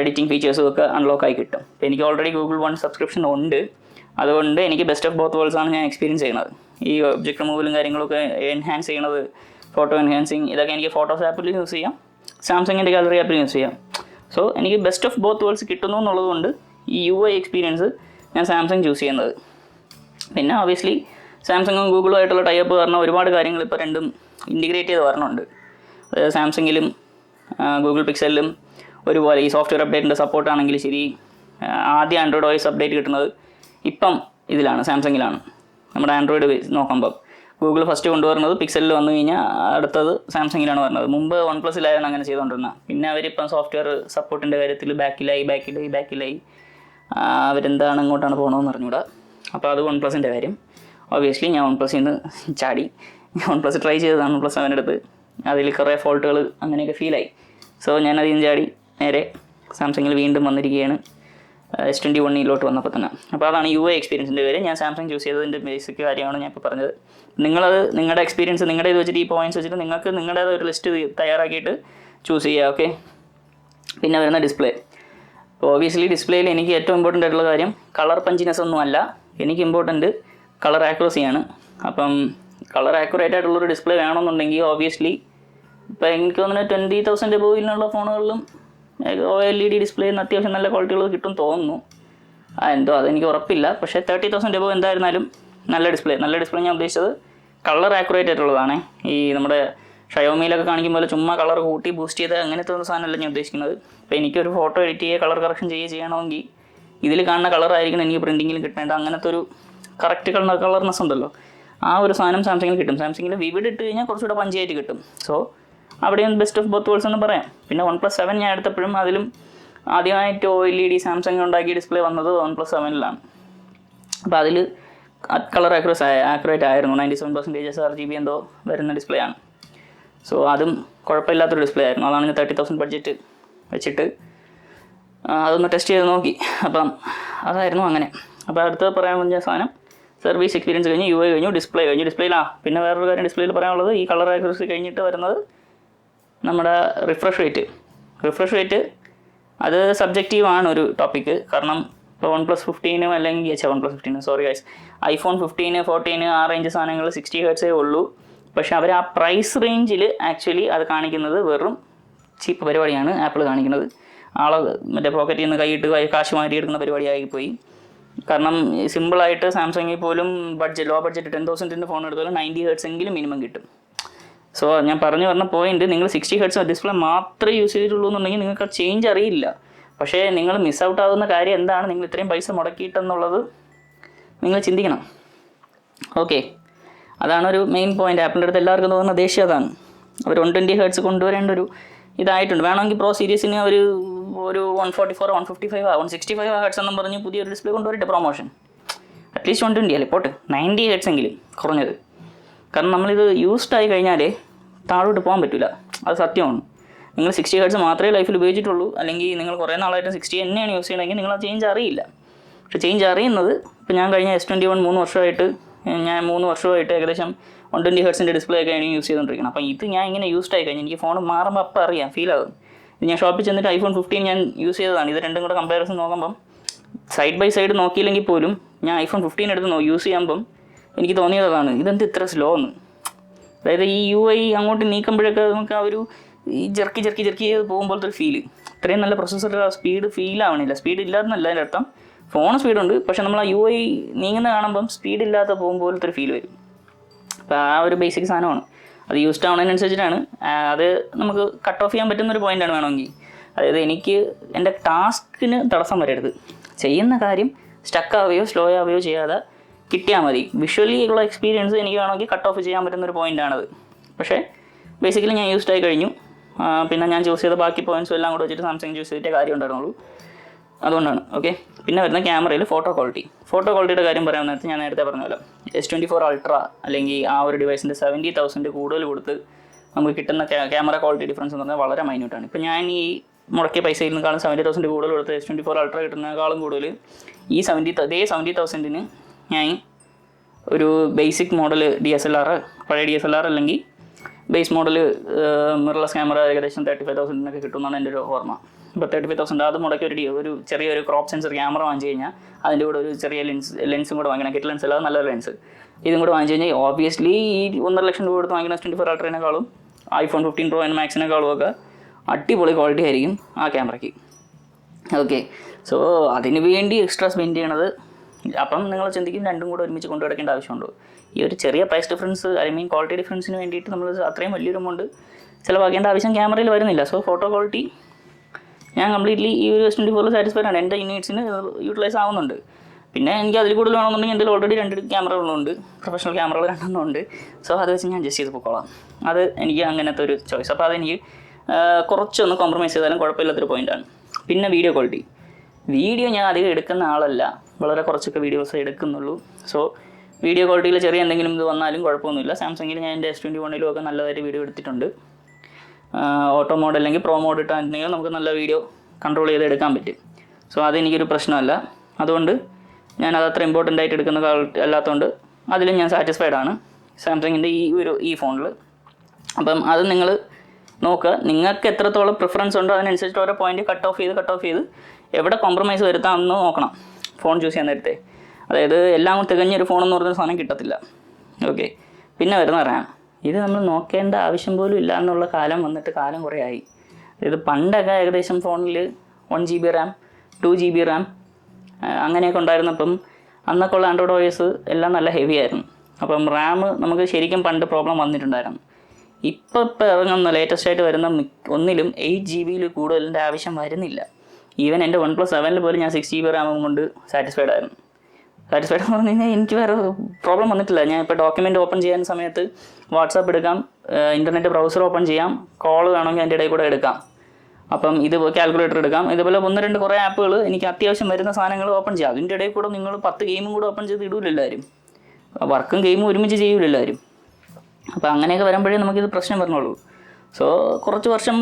എഡിറ്റിംഗ് ഫീച്ചേഴ്സും ഒക്കെ അൺലോക്ക് ആയി കിട്ടും. അപ്പോൾ എനിക്ക് ഓൾറെഡി ഗൂഗിൾ വൺ സബ്സ്ക്രിപ്ഷൻ ഉണ്ട്. അതുകൊണ്ട് എനിക്ക് ബെസ്റ്റ് ഓഫ് ബോത്ത് ആണ് ഞാൻ എക്സ്പീരിയൻസ് ചെയ്യുന്നത്. ഈ ഒബ്ജക്റ്റ് റിമൂവലും കാര്യങ്ങളൊക്കെ എൻഹാൻസ് ചെയ്യണത് ഫോട്ടോ എൻഹാൻസിങ് ഇതൊക്കെ എനിക്ക് ഫോട്ടോസ് ആപ്പിൽ യൂസ് ചെയ്യാം. സാംസങ്ങിന്റെ ഗാലറി ആപ്പിൽ യൂസ് ചെയ്യാം. സോ എനിക്ക് ബെസ്റ്റ് ഓഫ് ബോത്ത് വേൾഡ്സ് കിട്ടുന്നു എന്നുള്ളതുകൊണ്ട് ഈ യു ഐ എക്സ്പീരിയൻസ് ഞാൻ സാംസങ് ചൂസ് ചെയ്യുന്നത്. പിന്നെ ഓബിയസ്ലി സാംസങ്ങും ഗൂഗിളും ആയിട്ടുള്ള ടൈപ്പ് കാരണം ഒരുപാട് കാര്യങ്ങൾ ഇപ്പോൾ രണ്ടും ഇന്റിഗ്രേറ്റ് ചെയ്ത് അതായത് സാംസങ്ങിലും ഗൂഗിൾ പിക്സലിലും ഒരുപോലെ ഈ സോഫ്റ്റ്വെയർ അപ്ഡേറ്റിന്റെ സപ്പോർട്ട് ആണെങ്കിൽ ശരി ആദ്യം ആൻഡ്രോയിഡ് ഓയിസ് അപ്ഡേറ്റ് കിട്ടുന്നത് ഇപ്പം ഇതിലാണ് സാംസങ്ങിലാണ്. നമ്മുടെ ആൻഡ്രോയിഡ് നോക്കുമ്പം. ഗൂഗിൾ ഫസ്റ്റ് കൊണ്ടുവരുന്നത് പിക്സലിൽ വന്നു കഴിഞ്ഞാൽ അടുത്തത് സാംസങ്ങിലാണ് വരുന്നത്. മുമ്പ് വൺ പ്ലസിലായിരുന്നു അങ്ങനെ ചെയ്തുകൊണ്ടിരുന്നത് പിന്നെ അവരിപ്പം സോഫ്റ്റ്വെയർ സപ്പോർട്ടിന്റെ കാര്യത്തിൽ ബാക്കിലായി ബാക്കിലായി ബാക്കിലായി. അവരെന്താണ് ഇങ്ങോട്ടാണ് പോകണമെന്ന് അറിഞ്ഞൂടാ. അപ്പോൾ അത് വൺ പ്ലസിന്റെ കാര്യം. ഒബിയസ്ലി ഞാൻ വൺ നിന്ന് ചാടി. വൺ പ്ലസ് ട്രൈ ചെയ്തതാണ് വൺ പ്ലസ് സെവൻ എടുത്ത്. അതിൽ കുറേ ഫോൾട്ടുകൾ അങ്ങനെയൊക്കെ ഫീലായി സോ ഞാൻ അതിൽ ചാടി നേരെ സാംസങ്ങിൽ വീണ്ടും വന്നിരിക്കുകയാണ്. എസ് ട്വന്റി വണ്ണിലോട്ട് വന്നപ്പോൾ തന്നെ. അപ്പോൾ അതാണ് യു ഐ എക്സ്പീരിയൻസിന്റെ പേര്. ഞാൻ സാംസങ് ചൂസ് ചെയ്തതിന്റെ ബേസിക് കാര്യമാണ് ഞാൻ ഇപ്പോൾ പറഞ്ഞത്. നിങ്ങളത് നിങ്ങളുടെ എക്സ്പീരിയൻസ് നിങ്ങളുടെ ഇത് വെച്ചിട്ട് ഈ പോയിന്റ്സ് വെച്ചിട്ട് നിങ്ങൾക്ക് നിങ്ങളുടേത് ഒരു ലിസ്റ്റ് തയ്യാറാക്കിയിട്ട് ചൂസ് ചെയ്യുക ഓക്കെ പിന്നെ വരുന്ന ഡിസ്പ്ലേ അപ്പോൾ ഓബിയസ്ലി ഡിസ്പ്ലേയിൽ എനിക്ക് ഏറ്റവും ഇമ്പോർട്ടന്റ് ആയിട്ടുള്ള കാര്യം കളർ പഞ്ചിനെസ് ഒന്നും അല്ല. എനിക്ക് ഇമ്പോർട്ടന്റ് കളർ ആക്യുറസിയാണ് അപ്പം കളർ ആക്യുറേറ്റ് ആയിട്ടുള്ള ഒരു ഡിസ്പ്ലേ വേണമെന്നുണ്ടെങ്കിൽ ഓബിയസ്ലി ഇപ്പോൾ എനിക്ക് തോന്നുന്നു ട്വന്റി തൗസൻഡ് എബോയിലുള്ള ഫോണുകളിലും ഒ എൽ ഇ ഡി ഡിസ്പ്ലേന്ന് അത്യാവശ്യം നല്ല ക്വാളിറ്റിയുള്ളത് കിട്ടും തോന്നുന്നു. ആ എന്തോ അതെനിക്ക് ഉറപ്പില്ല. പക്ഷേ തേർട്ടി തൗസൻഡ് എബോ എന്തായിരുന്നാലും നല്ല ഡിസ്പ്ലേ നല്ല ഡിസ്പ്ലേ ഞാൻ ഉദ്ദേശിച്ചത് കളർ ആക്യുറേറ്റ് ആയിട്ടുള്ളതാണ്. ഈ നമ്മുടെ ഷയോമിയിലൊക്കെ കാണിക്കുമ്പോൾ ചുമ്മാ കളർ കൂട്ടി ബൂസ്റ്റ് ചെയ്ത് അങ്ങനത്തെ ഒരു സാധനമല്ല ഞാൻ ഉദ്ദേശിക്കുന്നത്. ഇപ്പോൾ എനിക്കൊരു ഫോട്ടോ എഡിറ്റ് ചെയ്യുക കളർ കറക്ഷൻ ചെയ്യുക ചെയ്യണമെങ്കിൽ ഇതിൽ കാണുന്ന കളറായിരിക്കണം എനിക്ക് പ്രിന്റിങ്ങിൽ കിട്ടേണ്ടത്. അങ്ങനത്തെ ഒരു കറക്റ്റ് കളർ കളർനെസ് ഉണ്ടല്ലോ. ആ ഒരു സാധനം സാംസങ്ങിൽ കിട്ടും. സാംസങ്ങിൽ വിവിഡ് ഇട്ട് കഴിഞ്ഞാൽ കുറച്ചുകൂടെ പഞ്ചായത്ത് കിട്ടും. സോ അവിടെയും ബെസ്റ്റ് ഓഫ് ബോത്ത് വേൾഡ്സ് എന്ന് പറയാം. പിന്നെ വൺ പ്ലസ് സെവൻ ഞാൻ എടുത്തപ്പോഴും അതിലും ആദ്യമായിട്ട് O L E D Samsung ഉണ്ടാക്കിയ ഡിസ്പ്ലേ വന്നത് വൺ പ്ലസ് സെവനിലാണ് അപ്പോൾ അതിൽ കളർ ആക്യുറസ് ആക്യുറേറ്റ് ആയിരുന്നു. Ninety seven percentage S R G B എന്തോ വരുന്ന ഡിസ്പ്ലേ ആണ്. സോ അതും കുഴപ്പമില്ലാത്തൊരു ഡിസ്പ്ലേ ആയിരുന്നു. അതാണ് തേർട്ടി തൗസൻഡ് ബഡ്ജറ്റ് വെച്ചിട്ട് അതൊന്ന് ടെസ്റ്റ് ചെയ്ത് നോക്കി. അപ്പം അതായിരുന്നു അങ്ങനെ. അപ്പോൾ അടുത്തത് പറയാൻ പറഞ്ഞ സാധനം സർവീസ് എക്സ്പീരിയൻസ് കഴിഞ്ഞ് യു ഐ കഴിഞ്ഞു. ഡിസ്പ്ലേ കഴിഞ്ഞു ഡിസ്പ്ലേയിലാ പിന്നെ വേറൊരു കാര്യം ഡിസ്പ്ലേയിൽ പറയാനുള്ളത് ഈ കളർ ആക്യുറസി കഴിഞ്ഞിട്ട് വരുന്നത് നമ്മുടെ റിഫ്രഷ് റേറ്റ് റിഫ്രഷ് റേറ്റ് അത് സബ്ജക്റ്റീവ് ആണ് ഒരു ടോപ്പിക്ക് കാരണം ഇപ്പോൾ വൺ പ്ലസ് ഫിഫ്റ്റീനും അല്ലെങ്കിൽ one plus ഫിഫ്റ്റീനും sorry guys iPhone fifteen fourteen ആ റേഞ്ച് സാധനങ്ങൾ സിക്സ്റ്റി ഹേർട്സേ ഉള്ളൂ. പക്ഷെ അവർ ആ പ്രൈസ് റേഞ്ചിൽ ആക്ച്വലി അത് കാണിക്കുന്നത് വെറും ചീപ്പ് പരിപാടിയാണ് ആപ്പിൾ കാണിക്കുന്നത്. ആളെ മറ്റേ പോക്കറ്റിൽ നിന്ന് കൈയിട്ട് കാശ് കാശ് മാറ്റിയെടുക്കുന്ന പരിപാടിയായി പോയി കാരണം സിമ്പിളായിട്ട് സാംസങ്ങിൽ പോലും ബഡ്ജറ്റ് ലോ ബഡ്ജറ്റ് ടെൻ തൗസൻഡിന്റെ ഫോൺ എടുത്താലും നയന്റി ഹേർട്സ് എങ്കിലും മിനിമം കിട്ടും. സോ ഞാൻ പറഞ്ഞു പറഞ്ഞ പോയിന്റ് നിങ്ങൾ സിക്സ്റ്റി ഹെർട്സ് ഡിസ്പ്ലേ മാത്രമേ യൂസ് ചെയ്തിട്ടുള്ളൂ എന്നുണ്ടെങ്കിൽ നിങ്ങൾക്ക് ആ ചേഞ്ച് അറിയില്ല. പക്ഷേ നിങ്ങൾ മിസ് ഔട്ട് ആകുന്ന കാര്യം എന്താണ്? നിങ്ങൾ ഇത്രയും പൈസ മുടക്കിയിട്ടെന്നുള്ളത് നിങ്ങൾ ചിന്തിക്കണം. ഓക്കെ അതാണ് ഒരു മെയിൻ പോയിന്റ് ആപ്പിന്റെ അടുത്ത് എല്ലാവർക്കും തോന്നുന്ന ദേഷ്യം അതാണ്. അവർ വൺ ട്വന്റി ഹേർട്സ് കൊണ്ടുവരേണ്ട ഒരു ഇതായിട്ടുണ്ട്. വേണമെങ്കിൽ പ്രോ സീരീസിന് ഒരു ഒരു one forty four one fifty five one sixty five hertz എന്നും പറഞ്ഞ് പുതിയൊരു display കൊണ്ടുവരട്ടെ promotion at least one twenty അല്ലേ? പോട്ട്. നയന്റി ഹെഡ്സ് എങ്കിലും കുറഞ്ഞത്. കാരണം നമ്മളിത് യൂസ്ഡ് ആയി കഴിഞ്ഞാൽ താഴോട്ട് പോകാൻ പറ്റില്ല അത് സത്യമാണ്. നിങ്ങൾ സിക്സ്റ്റി ഹെഡ്സ് മാത്രമേ ലൈഫിൽ ഉപയോഗിച്ചിട്ടുള്ളൂ. അല്ലെങ്കിൽ നിങ്ങൾ കുറേ നാളായിട്ട് സിക്സ്റ്റി തന്നെയാണ് യൂസ് ചെയ്യണമെങ്കിൽ നിങ്ങൾ ആ ചേഞ്ച് അറിയില്ല. പക്ഷേ ചേഞ്ച് അറിയുന്നത് ഇപ്പോൾ ഞാൻ കഴിഞ്ഞ എസ് ട്വന്റി വൺ മൂന്ന് വർഷമായിട്ട് ഞാൻ മൂന്ന് വർഷമായിട്ട് ഏകദേശം വൺ ട്വന്റി ഹെഡ്സിന്റെ ഡിസ്പ്ലേ ഒക്കെ ആണ് യൂസ് ചെയ്തുകൊണ്ടിരിക്കുന്നത്. അപ്പോൾ ഇത് ഞാൻ ഇങ്ങനെ യൂസ്ഡ് ആയി കഴിഞ്ഞാൽ എനിക്ക് ഫോൺ മാറുമ്പോൾ അപ്പം അറിയാം ഫീൽ ആകും. ഞാൻ ഷോപ്പിൽ ചെന്നിട്ട് ഐഫോൺ ഫിഫ്റ്റീൻ ഞാൻ യൂസ് ചെയ്തതാണ്. ഇത് രണ്ടും കൂടെ കമ്പാരിസൺ നോക്കുമ്പം സൈഡ് ബൈ സൈഡ് നോക്കിയില്ലെങ്കിൽ പോലും ഞാൻ ഐഫോൺ ഫിഫ്റ്റീൻ എടുത്ത് നോ യൂസ് ചെയ്യുമ്പം എനിക്ക് തോന്നിയതാണ് ഇതെന്ത് ഇത്ര സ്ലോ എന്ന് അതായത് ഈ യു ഐ അങ്ങോട്ട് നീക്കുമ്പോഴൊക്കെ നമുക്ക് ആ ഒരു ഈ ജെർക്കി ജെർക്കി ജെർക്കി ചെയ്ത് പോകുമ്പോഴത്തെ ഒരു ഫീൽ ഇത്രയും നല്ല പ്രൊസസ്സർ സ്പീഡ് ഫീൽ ആവണില്ല. സ്പീഡ് ഇല്ലാതെന്നല്ല അതിന്റെ അർത്ഥം. ഫോൺ സ്പീഡുണ്ട് പക്ഷെ നമ്മൾ ആ യു ഐ നീങ്ങുന്ന കാണുമ്പം സ്പീഡ് ഇല്ലാതെ പോകുമ്പോഴത്തെ ഒരു ഫീൽ വരും. അപ്പോൾ ആ ഒരു ബേസിക് സാധനമാണ്. അത് യൂസ്ഡ് ആവുന്നതിനനുസരിച്ചിട്ടാണ് അത് നമുക്ക് കട്ട് ഓഫ് ചെയ്യാൻ പറ്റുന്ന ഒരു പോയിന്റാണ് വേണമെങ്കിൽ. അതായത് എനിക്ക് എന്റെ ടാസ്കിന് തടസ്സം വരരുത്. ചെയ്യുന്ന കാര്യം സ്റ്റക്ക് ആവുകയോ സ്ലോ ആവുകയോ ചെയ്യാതെ കിട്ടിയാൽ മതി. വിഷ്വലി ഉള്ള എക്സ്പീരിയൻസ് എനിക്ക് വേണമെങ്കിൽ കട്ട് ഓഫ് ചെയ്യാൻ പറ്റുന്ന ഒരു പോയിന്റാണത് പക്ഷേ ബേസിക്കലി ഞാൻ യൂസ്ഡ് ആയി കഴിഞ്ഞു. പിന്നെ ഞാൻ ചൂസ് ചെയ്ത ബാക്കി പോയിന്റ്സും എല്ലാം കൂടെ വെച്ചിട്ട് സാംസങ് ചൂസ് ചെയ്തിട്ടേ കാര്യം ഉണ്ടായിരുന്നുള്ളൂ അതുകൊണ്ടാണ് ഓക്കെ പിന്നെ വരുന്ന ക്യാമറയിൽ ഫോട്ടോ ക്വാളിറ്റി ഫോട്ടോ ക്വാളിറ്റിയുടെ കാര്യം പറയാൻ നേരത്തെ ഞാൻ നേരത്തെ പറഞ്ഞല്ലോ. എസ് ട്വന്റി ഫോർ അൾട്ര അല്ലെങ്കിൽ ആ ഒരു ഡിവൈസിന്റെ സെവന്റി തൗസൻഡ് കൂടുതൽ കൊടുത്ത് നമുക്ക് കിട്ടുന്ന ക്യാമറ ക്വാളിറ്റി ഡിഫറൻസ് എന്ന് പറഞ്ഞാൽ വളരെ മൈന്യൂട്ടാണ് ഇപ്പോൾ ഞാൻ ഈ മുടക്കിയ പൈസയിൽ നിന്നെക്കാളും സെവന്റി തൗസൻഡ് കൂടുതൽ കൊടുത്ത് എസ് ട്വന്റി ഫോർ അൾട്ര കിട്ടുന്നതിനേക്കാളും കൂടുതൽ ഈ സെവന്റി ഇതേ സെവന്റി തൗസൻഡിന് ഞാൻ ഒരു basic model D S L R പഴയ ഡി എസ് എൽ ആർ അല്ലെങ്കിൽ ബേസ് മോഡൽ മിറർലെസ് ക്യാമറ ഏകദേശം തേർട്ടി ഫൈവ് തൗസൻഡിനൊക്കെ കിട്ടുമെന്നാണ് എന്റെ ഒരു ഓർമ്മ. ഇപ്പോൾ തേർട്ടി ഫൈവ് തൗസൻഡ് അത് മുടക്കി ഒരു ഒരു ചെറിയൊരു ക്രോപ്പ് സെൻസർ ക്യാമറ വാങ്ങിച്ചു കഴിഞ്ഞാൽ അതിന്റെ കൂടെ ഒരു ചെറിയ ലെൻസ് ലെൻസും കൂടെ വാങ്ങിക്കണം. കിറ്റ് ലെൻസ് അല്ലാതെ നല്ലൊരു ലെൻസ് ഇതും കൂടെ വാങ്ങിച്ചു കഴിഞ്ഞാൽ ഓബിയസ്ലി ഈ ഒന്നര ലക്ഷം രൂപ കൊടുത്ത് വാങ്ങിക്കുന്ന ട്വന്റി ഫോർ അൾട്രേനേക്കാളും ഐഫോൺ ഫിഫ്റ്റീൻ പ്രോ ആൻഡ് മാക്സിനേക്കാളും ഒക്കെ അടിപൊളി ക്വാളിറ്റി ആയിരിക്കും ആ ക്യാമറയ്ക്ക് ഓക്കെ സോ അതിന് വേണ്ടി എക്സ്ട്രാ സ്പെൻഡ് ചെയ്യണത് അപ്പം നിങ്ങൾ ചിന്തിക്കും രണ്ടും കൂടെ ഒരുമിച്ച് കൊണ്ടു കിടക്കേണ്ട ആവശ്യമുണ്ടോ? ഈ ഒരു ചെറിയ price difference I mean quality ഡിഫറൻസിന് വേണ്ടിയിട്ട് നമ്മൾ അത്രയും വലിയൊരു എമൗണ്ട് ചിലവാക്കേണ്ട ആവശ്യം ക്യാമറയിൽ വരുന്നില്ല. സോ ഫോട്ടോ ക്വാളിറ്റി ഞാൻ കംപ്ലീറ്റ്ലി ഈ ഒരു ട്വന്റി ഫോറിൽ സാറ്റിസ്ഫൈഡ് ആണ്. എന്റെ യൂണിറ്റ്സിന് യൂട്ടിലൈസ് ആവുന്നുണ്ട്. പിന്നെ എനിക്ക് അതിൽ കൂടുതൽ വേണമെന്നുണ്ടെങ്കിൽ എന്റെ ഓൾറെഡി രണ്ട് ക്യാമറകളുണ്ട് പ്രൊഫഷണൽ ക്യാമറകൾ രണ്ടെണ്ണം ഉണ്ട് സോ അത് വെച്ച് ഞാൻ അഡ്ജസ്റ്റ് ചെയ്ത് പൊക്കോളാം. അത് എനിക്ക് അങ്ങനത്തെ ഒരു ചോയ്സ് അപ്പോൾ അതെനിക്ക് കുറച്ചൊന്ന് കോംപ്രമൈസ് ചെയ്താലും കുഴപ്പമില്ലാത്തൊരു പോയിന്റാണ് പിന്നെ വീഡിയോ ക്വാളിറ്റി വീഡിയോ ഞാൻ അധികം എടുക്കുന്ന ആളല്ല. വളരെ കുറച്ചൊക്കെ വീഡിയോസ് എടുക്കുന്നുള്ളൂ. സോ വീഡിയോ ക്വാളിറ്റിയിൽ ചെറിയ എന്തെങ്കിലും ഇത് വന്നാലും കുഴപ്പമൊന്നുമില്ല. സാംസങ്ങിൽ ഞാൻ എന്റെ എസ് ട്വന്റി വണ്ണിലും ഒക്കെ നല്ലതായിട്ട് വീഡിയോ എടുത്തിട്ടുണ്ട്. ഓട്ടോ മോഡ് അല്ലെങ്കിൽ പ്രോ മോഡ് ഇട്ടാണെങ്കിൽ നമുക്ക് നല്ല വീഡിയോ കൺട്രോൾ ചെയ്ത് എടുക്കാൻ പറ്റും. സോ അതെനിക്കൊരു പ്രശ്നമല്ല. അതുകൊണ്ട് ഞാൻ അത് അത്ര ഇമ്പോർട്ടന്റ് ആയിട്ട് എടുക്കുന്ന അല്ലാത്തതുകൊണ്ട് അതിലും ഞാൻ സാറ്റിസ്ഫൈഡ് ആണ്. സാംസങ്ങിന്റെ ഈ ഒരു ഈ ഫോണിൽ അപ്പം അത് നിങ്ങൾ നോക്കുക നിങ്ങൾക്ക് എത്രത്തോളം പ്രിഫറൻസ് ഉണ്ടോ അതിനനുസരിച്ച് ഓരോ പോയിന്റ് കട്ട് ഓഫ് ചെയ്ത് കട്ട് ഓഫ് ചെയ്ത് എവിടെ കോംപ്രമൈസ് വരുത്താമെന്ന് നോക്കണം ഫോൺ ചൂസ് ചെയ്യാൻ നേരത്തെ. അതായത് എല്ലാം തികഞ്ഞൊരു ഫോണെന്ന് പറഞ്ഞ സാധനം കിട്ടത്തില്ല. ഓക്കെ പിന്നെ വരുന്ന റാം ഇത് നമ്മൾ നോക്കേണ്ട ആവശ്യം പോലും ഇല്ല എന്നുള്ള കാലം വന്നിട്ട് കാലം കുറേ ആയി ഇത് പണ്ടൊക്കെ ഏകദേശം ഫോണിൽ one G B RAM two G B RAM അങ്ങനെയൊക്കെ ഉണ്ടായിരുന്നപ്പം അന്നൊക്കെ ഉള്ള ആൻഡ്രോയിഡ് ഓയസ് എല്ലാം നല്ല ഹെവി ആയിരുന്നു. അപ്പം റാം നമുക്ക് ശരിക്കും പണ്ട് പ്രോബ്ലം വന്നിട്ടുണ്ടായിരുന്നു. ഇപ്പോൾ ഇപ്പോൾ ഇറങ്ങുന്ന ലേറ്റസ്റ്റ് ആയിട്ട് വരുന്ന ഒന്നിലും എയ്റ്റ് ജി ബിയിൽ കൂടുതലിന്റെ ആവശ്യം വരുന്നില്ല. ഈവൻ എന്റെ വൺ പ്ലസ് സെവനിൽ പോലും ഞാൻ സിക്സ് ജി ബി റാമും കൊണ്ട് സാറ്റിസ്ഫൈഡ് ആയിരുന്നു. സാറ്റിസ്ഫൈഡ് എന്ന് പറഞ്ഞു കഴിഞ്ഞാൽ എനിക്ക് വേറെ പ്രോബ്ലം വന്നിട്ടില്ല. ഞാൻ ഇപ്പോൾ ഡോക്യുമെന്റ് ഓപ്പൺ ചെയ്യാൻ സമയത്ത് വാട്സാപ്പ് എടുക്കാം ഇന്റർനെറ്റ് ബ്രൗസർ ഓപ്പൺ ചെയ്യാം കോൾ വേണമെങ്കിൽ അതിന്റെ ഇടയിൽ കൂടെ എടുക്കാം. അപ്പം ഇത് കാൽക്കുലേറ്റർ എടുക്കാം. ഇതുപോലെ ഒന്ന് രണ്ട് കുറേ ആപ്പുകൾ എനിക്ക് അത്യാവശ്യം വരുന്ന സാധനങ്ങൾ ഓപ്പൺ ചെയ്യാം. അതിന്റെ ഇടയിൽ കൂടെ നിങ്ങൾ പത്ത് ഗെയിമും കൂടെ ഓപ്പൺ ചെയ്ത് ഇടൂല എല്ലാവരും വർക്കും ഗെയിമും ഒരുമിച്ച് ചെയ്യൂല എല്ലാവരും അപ്പോൾ അങ്ങനെയൊക്കെ വരുമ്പോഴേ നമുക്കിത് പ്രശ്നം വരണുള്ളൂ. സോ കുറച്ച് വർഷം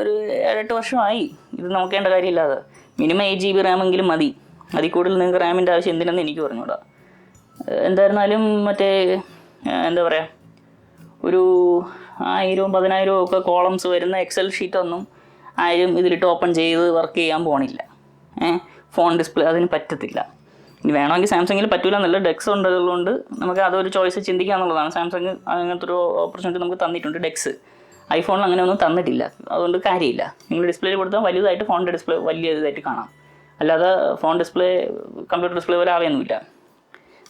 ഒരു ഏഴെട്ട് വർഷമായി ഇത് നോക്കേണ്ട കാര്യമില്ലാതെ. മിനിമം എയ്റ്റ് ജി ബി റാമെങ്കിലും മതി. അതിൽ കൂടുതൽ നിങ്ങൾക്ക് റാമിന്റെ ആവശ്യം എന്തിനെന്ന് എനിക്ക് പറഞ്ഞുകൂടാ. എന്തായിരുന്നാലും മറ്റേ എന്താ പറയുക ഒരു ആയിരവും പതിനായിരവും ഒക്കെ കോളംസ് വരുന്ന എക്സൽ ഷീറ്റൊന്നും ആരും ഇതിലിട്ട് ഓപ്പൺ ചെയ്ത് വർക്ക് ചെയ്യാൻ പോണില്ല. ഫോൺ ഡിസ്പ്ലേ അതിന് പറ്റത്തില്ല. ഇനി വേണമെങ്കിൽ സാംസങ്ങിൽ പറ്റൂല നല്ല ഡെക്സ് ഉള്ളതുകൊണ്ട് നമുക്ക് അതൊരു ചോയ്സ് ചിന്തിക്കുക എന്നുള്ളതാണ് സാംസങ് അങ്ങനത്തെ ഒരു ഓപ്പർച്യൂണിറ്റി നമുക്ക് തന്നിട്ടുണ്ട് ഡെക്സ് ഐഫോണിൽ അങ്ങനെ ഒന്നും തന്നിട്ടില്ല. അതുകൊണ്ട് കാര്യമില്ല. നിങ്ങൾ ഡിസ്പ്ലേയിൽ കൊടുത്താൽ വലുതായിട്ട് ഫോണിന്റെ ഡിസ്പ്ലേ വലിയ ഇതായിട്ട് കാണാം. അല്ലാതെ ഫോൺ ഡിസ്പ്ലേ കമ്പ്യൂട്ടർ ഡിസ്പ്ലേ പോലെ ആവുകയൊന്നുമില്ല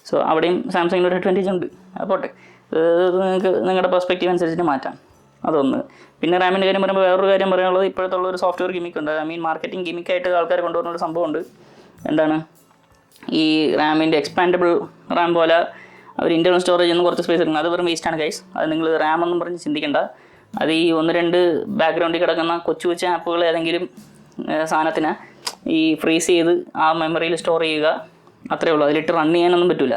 സോ അവിടെയും സാംസങ്ങിന് ഒരു അഡ്വാന്റേജ് ഉണ്ട്. അപ്പോട്ടെ നിങ്ങൾക്ക് നിങ്ങളുടെ പെർസ്പെക്റ്റീവ് അനുസരിച്ചിട്ട് മാറ്റാം. അതൊന്ന്. പിന്നെ റാമിന്റെ കാര്യം പറയുമ്പോൾ വേറൊരു കാര്യം പറയാനുള്ളത് ഇപ്പോഴത്തെ ഉള്ള ഒരു സോഫ്റ്റ്വെയർ ഗിമിക്ക് ഉണ്ട്. ഐ മീൻ മാർക്കറ്റിംഗ് ഗിമിക്കായിട്ട് ആൾക്കാർ കൊണ്ടുവരുന്ന ഒരു സംഭവമുണ്ട് എന്താണ്? ഈ റാമിന്റെ എക്സ്പാൻഡബിൾ റാം പോലെ അവർ ഇന്റർണൽ സ്റ്റോറേജ് എന്ന് കുറച്ച് സ്പേസ് എടുക്കുന്നത് അത് വെറും വേസ്റ്റാണ് ഗൈസ് അത് നിങ്ങൾ റാം എന്നും പറഞ്ഞ് ചിന്തിക്കേണ്ട. അത് ഈ ഒന്ന് രണ്ട് ബാക്ക്ഗ്രൗണ്ടിൽ കിടക്കുന്ന കൊച്ചു കൊച്ചു ആപ്പുകൾ ഏതെങ്കിലും സാധനത്തിന് ഈ ഫ്രീസ് ചെയ്ത് ആ മെമ്മറിയിൽ സ്റ്റോർ ചെയ്യുക. അത്രേ ഉള്ളൂ. അതിലിട്ട് റൺ ചെയ്യാനൊന്നും പറ്റില്ല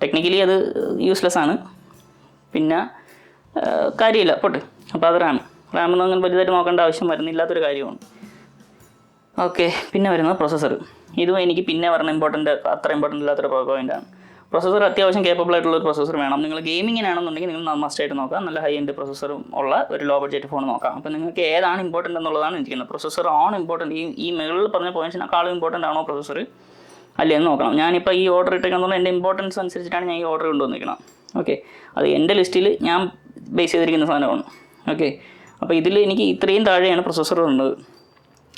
ടെക്നിക്കലി അത് യൂസ്ലെസ് ആണ്. പിന്നെ കാര്യമില്ല. പോട്ടെ. അപ്പോൾ അത് റാം റാമൊന്നും അങ്ങനെ വലുതായിട്ട് നോക്കേണ്ട ആവശ്യം വരുന്നില്ലാത്തൊരു കാര്യമാണ്. ഓക്കെ പിന്നെ വരുന്നത് പ്രൊസസ്സർ ഇതും എനിക്ക് പിന്നെ പറഞ്ഞ ഇമ്പോർട്ടന്റ് അത്ര ഇമ്പോർട്ടന്റ് ഇല്ലാത്തൊരു പോയിന്റാണ് പ്രൊസസ്സർ അത്യാവശ്യം കേപ്പബിൾ ആയിട്ടുള്ള ഒരു പ്രൊസസ്സർ വേണം. നിങ്ങൾ ഗെയിമിങ്ങിനാണെന്നുണ്ടെങ്കിൽ നിങ്ങൾ മസ്റ്റ് ആയിട്ട് നോക്കാം. നല്ല ഹൈ എൻഡ് പ്രൊസസ്സറും ഉള്ള ഒരു ലോ ബഡ്ജറ്റ് ഫോൺ നോക്കാം. അപ്പോൾ നിങ്ങൾക്ക് ഏതാണ് ഇമ്പോർട്ടന്റ് എന്നുള്ളതാണ് ഇരിക്കുന്നത് പ്രൊസസ്സർ ഓൺ ഇമ്പോർട്ടന്റ് ഈ ഈ മുകളിൽ പറഞ്ഞ പോയിന്റ്സിനെക്കാളും ഇമ്പോർട്ടന്റ് ആണോ പ്രൊസസ്സർ അല്ലേ എന്ന് നോക്കണം. ഞാനിപ്പോൾ ഈ ഓർഡർ ഇട്ടേക്കുന്നത് എന്റെ ഇമ്പോർട്ടൻസ് അനുസരിച്ചിട്ടാണ് ഞാൻ ഈ ഓർഡർ കൊണ്ടുവന്നിരിക്കുന്നത് ഓക്കെ അത് എന്റെ ലിസ്റ്റിൽ ഞാൻ ബേസ് ചെയ്തിരിക്കുന്ന സാധനമാണ്. ഓക്കെ അപ്പോൾ ഇതിൽ എനിക്ക് ഇത്രയും താഴെയാണ് പ്രൊസസ്സർ ഉള്ളത്.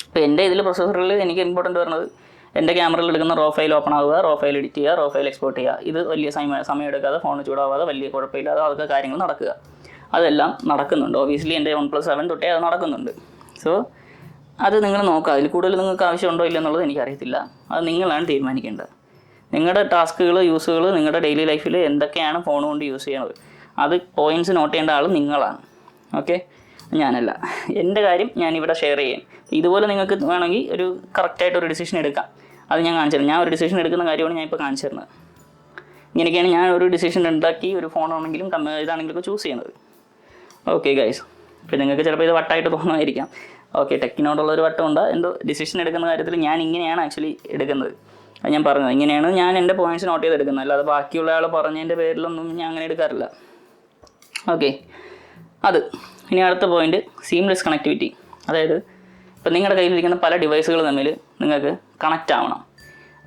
അപ്പോൾ എന്റെ ഇതിൽ പ്രൊസസ്സറിൽ എനിക്ക് ഇമ്പോർട്ടന്റ് വരുന്നത് എന്റെ ക്യാമറയിൽ എടുക്കുന്ന റോ ഫയൽ ഓപ്പൺ ആവുക റോ ഫയൽ എഡിറ്റ് ചെയ്യുക റോ ഫയൽ എക്സ്പോർട്ട് ചെയ്യുക. ഇത് വലിയ സമയം സമയം എടുക്കാതെ ഫോൺ ചൂടാവാതെ വലിയ കുഴപ്പമില്ലാതെ അതൊക്കെ കാര്യങ്ങൾ നടക്കുക. അതെല്ലാം നടക്കുന്നുണ്ട്. ഓബിയസ്ലി എന്റെ വൺ പ്ലസ് സെവൻ തൊട്ടേ അത് നടക്കുന്നുണ്ട്. സോ അത് നിങ്ങൾ നോക്കുക. അതിൽ കൂടുതൽ നിങ്ങൾക്ക് ആവശ്യമുണ്ടോ ഇല്ലെന്നുള്ളത് എനിക്കറിയത്തില്ല. അത് നിങ്ങളാണ് തീരുമാനിക്കേണ്ടത്. നിങ്ങളുടെ ടാസ്കുകൾ യൂസുകൾ നിങ്ങളുടെ ഡെയിലി ലൈഫിൽ എന്തൊക്കെയാണ് ഫോൺ കൊണ്ട് യൂസ് ചെയ്യുന്നത് അത് പോയിന്റ്സ് നോട്ട് ചെയ്യേണ്ട ആൾ നിങ്ങളാണ്. ഓക്കെ ഞാനല്ല. എന്റെ കാര്യം ഞാനിവിടെ ഷെയർ ചെയ്യാം. ഇതുപോലെ നിങ്ങൾക്ക് വേണമെങ്കിൽ ഒരു കറക്റ്റായിട്ട് ഒരു ഡിസിഷൻ എടുക്കാം. അത് ഞാൻ കാണിച്ചു ഞാൻ ഒരു ഡിസിഷൻ എടുക്കുന്ന കാര്യമാണ് ഞാൻ ഇപ്പോൾ കാണിച്ചു തരുന്നത്. ഇങ്ങനെയൊക്കെയാണ് ഞാൻ ഒരു ഡിസിഷൻ ഉണ്ടാക്കി ഒരു ഫോണാണെങ്കിലും ഇതാണെങ്കിലും ചൂസ് ചെയ്യുന്നത്. ഓക്കെ ഗൈസ് ഇപ്പം നിങ്ങൾക്ക് ചിലപ്പോൾ ഇത് വട്ടായിട്ട് തോന്നുമായിരിക്കാം ഓക്കെ ടെക്കിനോടുള്ള ഒരു വട്ടമുണ്ട് എന്തോ ഡിസിഷൻ എടുക്കുന്ന കാര്യത്തിൽ ഞാൻ ഇങ്ങനെയാണ് ആക്ച്വലി എടുക്കുന്നത്. അത് ഞാൻ പറഞ്ഞത്. ഇങ്ങനെയാണ് ഞാൻ എന്റെ പോയിന്റ്സ് നോട്ട് ചെയ്ത് എടുക്കുന്നത്. അല്ലാതെ ബാക്കിയുള്ള ആൾ പറഞ്ഞതിന്റെ പേരിലൊന്നും ഞാൻ അങ്ങനെ എടുക്കാറില്ല. ഓക്കെ അത്. ഇനി അടുത്ത പോയിന്റ് സീംലെസ് കണക്ടിവിറ്റി അതായത് ഇപ്പം നിങ്ങളുടെ കയ്യിലിരിക്കുന്ന പല ഡിവൈസുകൾ തമ്മിൽ നിങ്ങൾക്ക് കണക്റ്റ് ആവണം.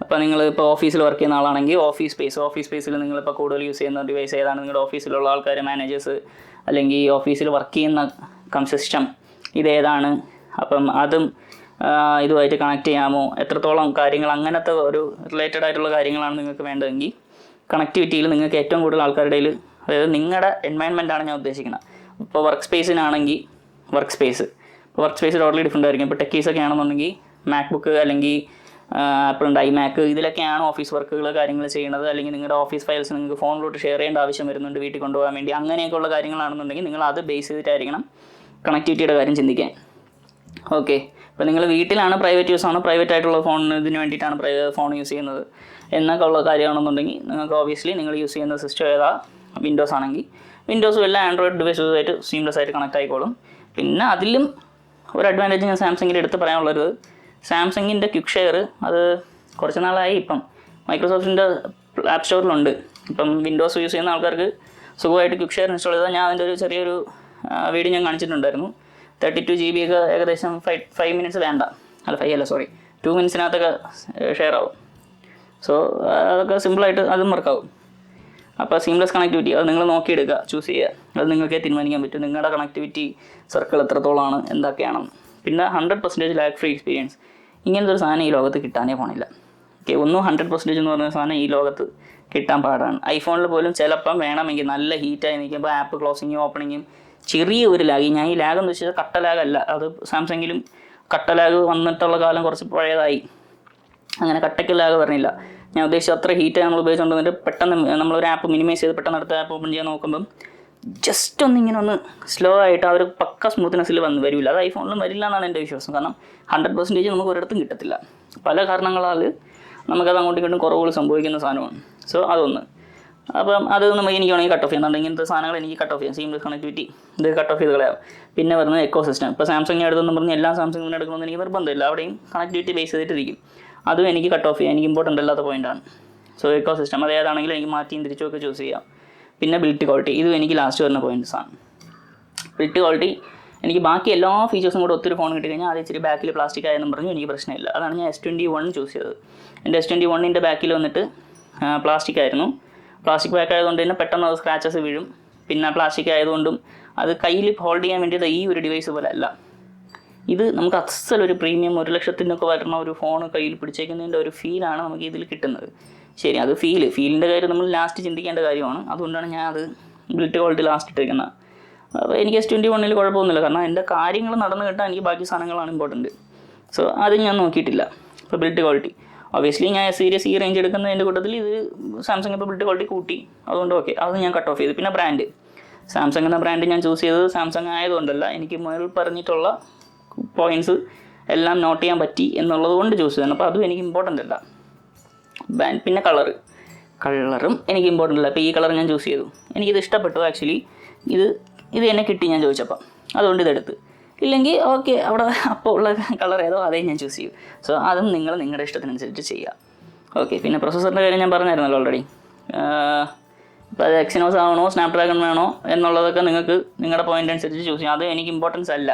അപ്പോൾ നിങ്ങൾ ഇപ്പോൾ ഓഫീസിൽ വർക്ക് ചെയ്യുന്ന ആളാണെങ്കിൽ ഓഫീസ് സ്പേസ് ഓഫീസ് സ്പേസിൽ നിങ്ങളിപ്പോൾ കൂടുതൽ യൂസ് ചെയ്യുന്ന ഡിവൈസ് ഏതാണ്? നിങ്ങളുടെ ഓഫീസിലുള്ള ആൾക്കാർ മാനേജേഴ്സ് അല്ലെങ്കിൽ ഓഫീസിൽ വർക്ക് ചെയ്യുന്ന കം സിസ്റ്റം ഇതേതാണ് അപ്പം അതും ഇതുമായിട്ട് കണക്ട് ചെയ്യാമോ? എത്രത്തോളം കാര്യങ്ങൾ അങ്ങനത്തെ ഒരു റിലേറ്റഡ് ആയിട്ടുള്ള കാര്യങ്ങളാണ് നിങ്ങൾക്ക് വേണ്ടതെങ്കിൽ കണക്ടിവിറ്റിയിൽ നിങ്ങൾക്ക് ഏറ്റവും കൂടുതൽ ആൾക്കാരുടെ അതായത് നിങ്ങളുടെ എൻവയൺമെന്റ് ആണ് ഞാൻ ഉദ്ദേശിക്കുന്നത്. ഇപ്പോൾ വർക്ക് സ്പേസിനാണെങ്കിൽ വർക്ക് സ്പേസ് ഇപ്പോൾ വർക്ക് സ്പേസ് ടോട്ടലി ഡിഫറെന്റ് ആയിരിക്കും. ഇപ്പോൾ ടെക്കീസ് ഒക്കെ ആണെന്നുണ്ടെങ്കിൽ മാക്ബുക്ക് അല്ലെങ്കിൽ ആപ്പിൾ ഉണ്ട്. ഐമാക്ക് ഇതിലൊക്കെയാണ് ഓഫീസ് വർക്കുകൾ കാര്യങ്ങൾ ചെയ്യുന്നത് അല്ലെങ്കിൽ നിങ്ങളുടെ ഓഫീസ് ഫയൽസ് നിങ്ങൾക്ക് ഫോണിലോട്ട് ഷെയർ ചെയ്യേണ്ട ആവശ്യം വരുന്നുണ്ട് വീട്ടിൽ കൊണ്ടുപോകാൻ വേണ്ടി. അങ്ങനെയൊക്കെയുള്ള കാര്യങ്ങളാണെന്നുണ്ടെങ്കിൽ നിങ്ങൾ അത് ബേസ് ചെയ്തിട്ടായിരിക്കണം കണക്ടിവിറ്റിയുടെ കാര്യം ചിന്തിക്കാൻ. ഓക്കെ അപ്പോൾ നിങ്ങൾ വീട്ടിലാണ് പ്രൈവറ്റ് യൂസ് ആണ്. പ്രൈവറ്റ് ആയിട്ടുള്ള ഫോണിന് ഇതിന് വേണ്ടിയിട്ടാണ് ഫോൺ യൂസ് ചെയ്യുന്നത്. എന്നൊക്കെ ഉള്ള കാര്യമാണെന്നുണ്ടെങ്കിൽ നിങ്ങൾക്ക് ഓബിയസ്ലി നിങ്ങൾ യൂസ് ചെയ്യുന്ന സിസ്റ്റം ഏതാ? വിൻഡോസ് ആണെങ്കിൽ വിൻഡോസും വല്ല ആൻഡ്രോയിഡ് ഡിവൈസുമായിട്ട് സീംലെസ് ആയിട്ട് കണക്ട് ആയിക്കോളും. പിന്നെ അതിലും ഒരു അഡ്വാന്റേജ് ഞാൻ സാംസങ്ങിന്റെ എടുത്ത് പറയാനുള്ളത്. സാംസങ്ങിന്റെ ക്വിക്ക് ഷെയർ അത് കുറച്ച് നാളായി ഇപ്പം. മൈക്രോസോഫ്റ്റിന്റെ ആപ്പ് സ്റ്റോറിലുണ്ട് ഇപ്പം വിൻഡോസ് യൂസ് ചെയ്യുന്ന ആൾക്കാർക്ക് സുഖമായിട്ട് ക്വിക്ക് ഷെയർ ഇൻസ്റ്റാൾ ചെയ്താൽ ഞാൻ അതിന്റെ ഒരു ചെറിയൊരു വീഡിയോ ഞാൻ കാണിച്ചിട്ടുണ്ടായിരുന്നു. തേർട്ടി ടു ജി ബി ഒക്കെ ഏകദേശം ഫൈവ് ഫൈവ് മിനിറ്റ്സ് വേണ്ട. അല്ല ഫൈവ് അല്ല സോറി ടു മിനിറ്റ്സിനകത്തൊക്കെ ഷെയർ ആവും. സോ അതൊക്കെ സിമ്പിളായിട്ട് അതും വർക്കാവും അപ്പോൾ സീംലെസ് കണക്ടിവിറ്റി അത് നിങ്ങൾ നോക്കിയെടുക്കുക ചൂസ് ചെയ്യുക. അത് നിങ്ങൾക്കേ തീരുമാനിക്കാൻ പറ്റും. നിങ്ങളുടെ കണക്ടിവിറ്റി സർക്കിൾ എത്രത്തോളമാണ് എന്തൊക്കെയാണ്. പിന്നെ hundred percentage lag free experience ഇങ്ങനത്തെ ഒരു സാധനം ഈ ലോകത്ത് കിട്ടാനേ പോണില്ല. ഓക്കെ ഒന്നും ഹൺഡ്രഡ് പെർസെന്റേജ് എന്ന് പറയുന്ന സാധനം ഈ ലോകത്ത് കിട്ടാൻ പാടാണ്. ഐഫോണിൽ പോലും ചിലപ്പം വേണമെങ്കിൽ നല്ല ഹീറ്റായി നിൽക്കുമ്പോൾ ആപ്പ് ക്ലോസിങ്ങും ഓപ്പണിങ്ങും ചെറിയ ഒരു ലാഗ് ഞാൻ ഈ ലാഗ് എന്ന് വെച്ചാൽ കട്ട ലാഗ് അല്ല. അത് സാംസങ്ങിലും കട്ട ലാഗ് വന്നിട്ടുള്ള കാലം കുറച്ച് പഴയതായി. അങ്ങനെ കട്ടയ്ക്ക് ലാഗ് പറഞ്ഞില്ല ഞാൻ ഉദ്ദേശിച്ച അത്ര ഹീറ്റ് നമ്മൾ ഉപയോഗിച്ചുകൊണ്ടിരുന്നിട്ട് പെട്ടെന്ന് നമ്മളൊരു ആപ്പ് മിനിമൈസ് ചെയ്ത് പെട്ടെന്ന് അടുത്ത ആപ്പ് ഓപ്പൺ ചെയ്യാൻ നോക്കുമ്പം ജസ്റ്റ് ഒന്ന് ഇങ്ങനെ ഒന്ന് സ്ലോ ആയിട്ട് ആ ഒരു പക്ക സ്മൂത്ത്നെസ്സിൽ വന്ന് വരില്ല അത് ഐഫോണിലും വരില്ല എന്നാണ് എന്റെ വിശ്വാസം. കാരണം ഹൺഡ്രഡ് പെർസെന്റേജ് നമുക്ക് ഒരിടത്തും കിട്ടത്തില്ല. പല കാരണങ്ങളാൽ നമുക്കത് അങ്ങോട്ടും ഇങ്ങോട്ടും കുറവുകൾ സംഭവിക്കുന്ന സാധനമാണ്. സോ അതൊന്ന്. അപ്പം അത് നമുക്ക് എനിക്ക് വേണമെങ്കിൽ കട്ട് ഓഫ് ചെയ്യാം. അതുകൊണ്ട് ഇങ്ങനത്തെ സാധനങ്ങൾ എനിക്ക് കട്ട് ഓഫ് ചെയ്യാം. സീംലെസ് കണക്ടിവിറ്റി ഇത് കട്ട് ഓഫ് ചെയ്ത് കളയാം. പിന്നെ വരുന്നത് എക്കോ സിസ്റ്റം ഇപ്പോൾ സാംസങ് എടുത്തെന്ന് പറഞ്ഞ് എല്ലാ സാംസങ്ങിനും എടുക്കണമെന്ന് എനിക്ക് നിർബന്ധമില്ല. അവിടെയും കണക്ടിവിറ്റി ബേസ് ചെയ്തിട്ടിരിക്കും. അതും എനിക്ക് കട്ട് ഓഫ് ചെയ്യാം എനിക്ക് ഇമ്പോർട്ടന്റ് അല്ലാത്ത പോയിന്റാണ് സോ ഇക്കോ സിസ്റ്റം അത് ഏതാണെങ്കിലും എനിക്ക് മാറ്റിയും തിരിച്ചും ഒക്കെ ചൂസ് ചെയ്യാം. പിന്നെ ബിൽറ്റ് ക്വാളിറ്റി ഇതും എനിക്ക് ലാസ്റ്റ് വരുന്ന പോയിന്റ്സ് ആണ്. ബിൽറ്റ് ക്വാളിറ്റി എനിക്ക് ബാക്കി എല്ലാ ഫീച്ചേഴ്സും കൂടെ ഒത്തിരി ഫോൺ കിട്ടി കഴിഞ്ഞാൽ അത് ഇച്ചിരി ബാക്കിൽ പ്ലാസ്റ്റിക് ആയെന്നും പറഞ്ഞു എനിക്ക് പ്രശ്നമില്ല. അതാണ് ഞാൻ എസ് ട്വന്റി വൺ ചൂസ് ചെയ്തത്. എന്റെ എസ് ട്വന്റി വണ്ണിന്റെ ബാക്കിൽ വന്നിട്ട് പ്ലാസ്റ്റിക് ആയിരുന്നു. പ്ലാസ്റ്റിക് ബാക്ക് ആയതുകൊണ്ട് തന്നെ പെട്ടെന്ന് അത് സ്ക്രാച്ചസ് വീഴും. പിന്നെ പ്ലാസ്റ്റിക് ആയതുകൊണ്ടും അത് കയ്യിൽ ഹോൾഡ് ചെയ്യാൻ വേണ്ടിയത് ഈ ഒരു ഡിവൈസ് പോലെ അല്ല. ഇത് നമുക്ക് അസലൊരു പ്രീമിയം ഒരു ലക്ഷത്തിനൊക്കെ വരുന്ന ഒരു ഫോൺ കയ്യിൽ പിടിച്ചേക്കുന്നതിന്റെ ഒരു ഫീലാണ് നമുക്ക് ഇതിൽ കിട്ടുന്നത്. ശരി അത് ഫീൽ ഫീലിന്റെ കാര്യം നമ്മൾ ലാസ്റ്റ് ചിന്തിക്കേണ്ട കാര്യമാണ്. അതുകൊണ്ടാണ് ഞാൻ അത് ബിൽറ്റ് ക്വാളിറ്റി ലാസ്റ്റ് ഇട്ടേക്കുന്നത്. അപ്പോൾ എനിക്ക് എസ് ട്വന്റി വണ്ണിൽ കുഴപ്പമൊന്നുമില്ല. കാരണം എന്റെ കാര്യങ്ങൾ നടന്നു കിട്ടാൻ എനിക്ക് ബാക്കി സാധനങ്ങളാണ് ഇമ്പോർട്ടന്റ് സോ അത് ഞാൻ നോക്കിയിട്ടില്ല. ഇപ്പോൾ ബിൽറ്റ് ക്വാളിറ്റി ഒബിയസ്ലി ഞാൻ സീരിയസ് ഈ റേഞ്ച് എടുക്കുന്നതിന്റെ കൂട്ടത്തിൽ ഇത് സാംസങ് ഇപ്പോൾ ബിൽറ്റ് ക്വാളിറ്റി കൂട്ടി. അതുകൊണ്ട് ഓക്കെ അത് ഞാൻ കട്ട് ഓഫ് ചെയ്തു. പിന്നെ ബ്രാൻഡ് സാംസങ് എന്ന ബ്രാൻഡ് ഞാൻ ചൂസ് ചെയ്തത് സാംസങ് ആയതുകൊണ്ടല്ല. എനിക്ക് മുകളിൽ പറഞ്ഞിട്ടുള്ള പോയിന്റ്സ് എല്ലാം നോട്ട് ചെയ്യാൻ പറ്റി എന്നുള്ളത് കൊണ്ട് ചൂസ് ചെയ്തതാണ് അപ്പോൾ അതും എനിക്ക് ഇമ്പോർട്ടന്റ് അല്ല. പിന്നെ കളറ് കളറും എനിക്ക് ഇമ്പോർട്ടന്റ് അല്ല. അപ്പോൾ ഈ കളർ ഞാൻ ചൂസ് ചെയ്തു. എനിക്കിത് ഇഷ്ടപ്പെട്ടു ആക്ച്വലി ഇത് ഇത് എന്നെ കിട്ടി ഞാൻ ചോദിച്ചപ്പം. അതുകൊണ്ട് ഇതെടുത്ത്. ഇല്ലെങ്കിൽ ഓക്കെ അവിടെ അപ്പോൾ ഉള്ള കളർ ഏതോ അതേ ഞാൻ ചൂസ് ചെയ്യും. സോ അതും നിങ്ങൾ നിങ്ങളുടെ ഇഷ്ടത്തിനനുസരിച്ച് ചെയ്യുക ഓക്കെ പിന്നെ പ്രൊസസ്സറിന്റെ കാര്യം ഞാൻ പറഞ്ഞായിരുന്നല്ലോ ഓൾറെഡി ഇപ്പോൾ അത് എക്സിനോസ് ആവണോ സ്നാപ്ഡ്രാഗൺ വേണോ എന്നുള്ളതൊക്കെ നിങ്ങൾക്ക് നിങ്ങളുടെ പോയിന്റ് അനുസരിച്ച് ചൂസ് ചെയ്യാം. അത് എനിക്ക് ഇമ്പോർട്ടൻസ് അല്ല.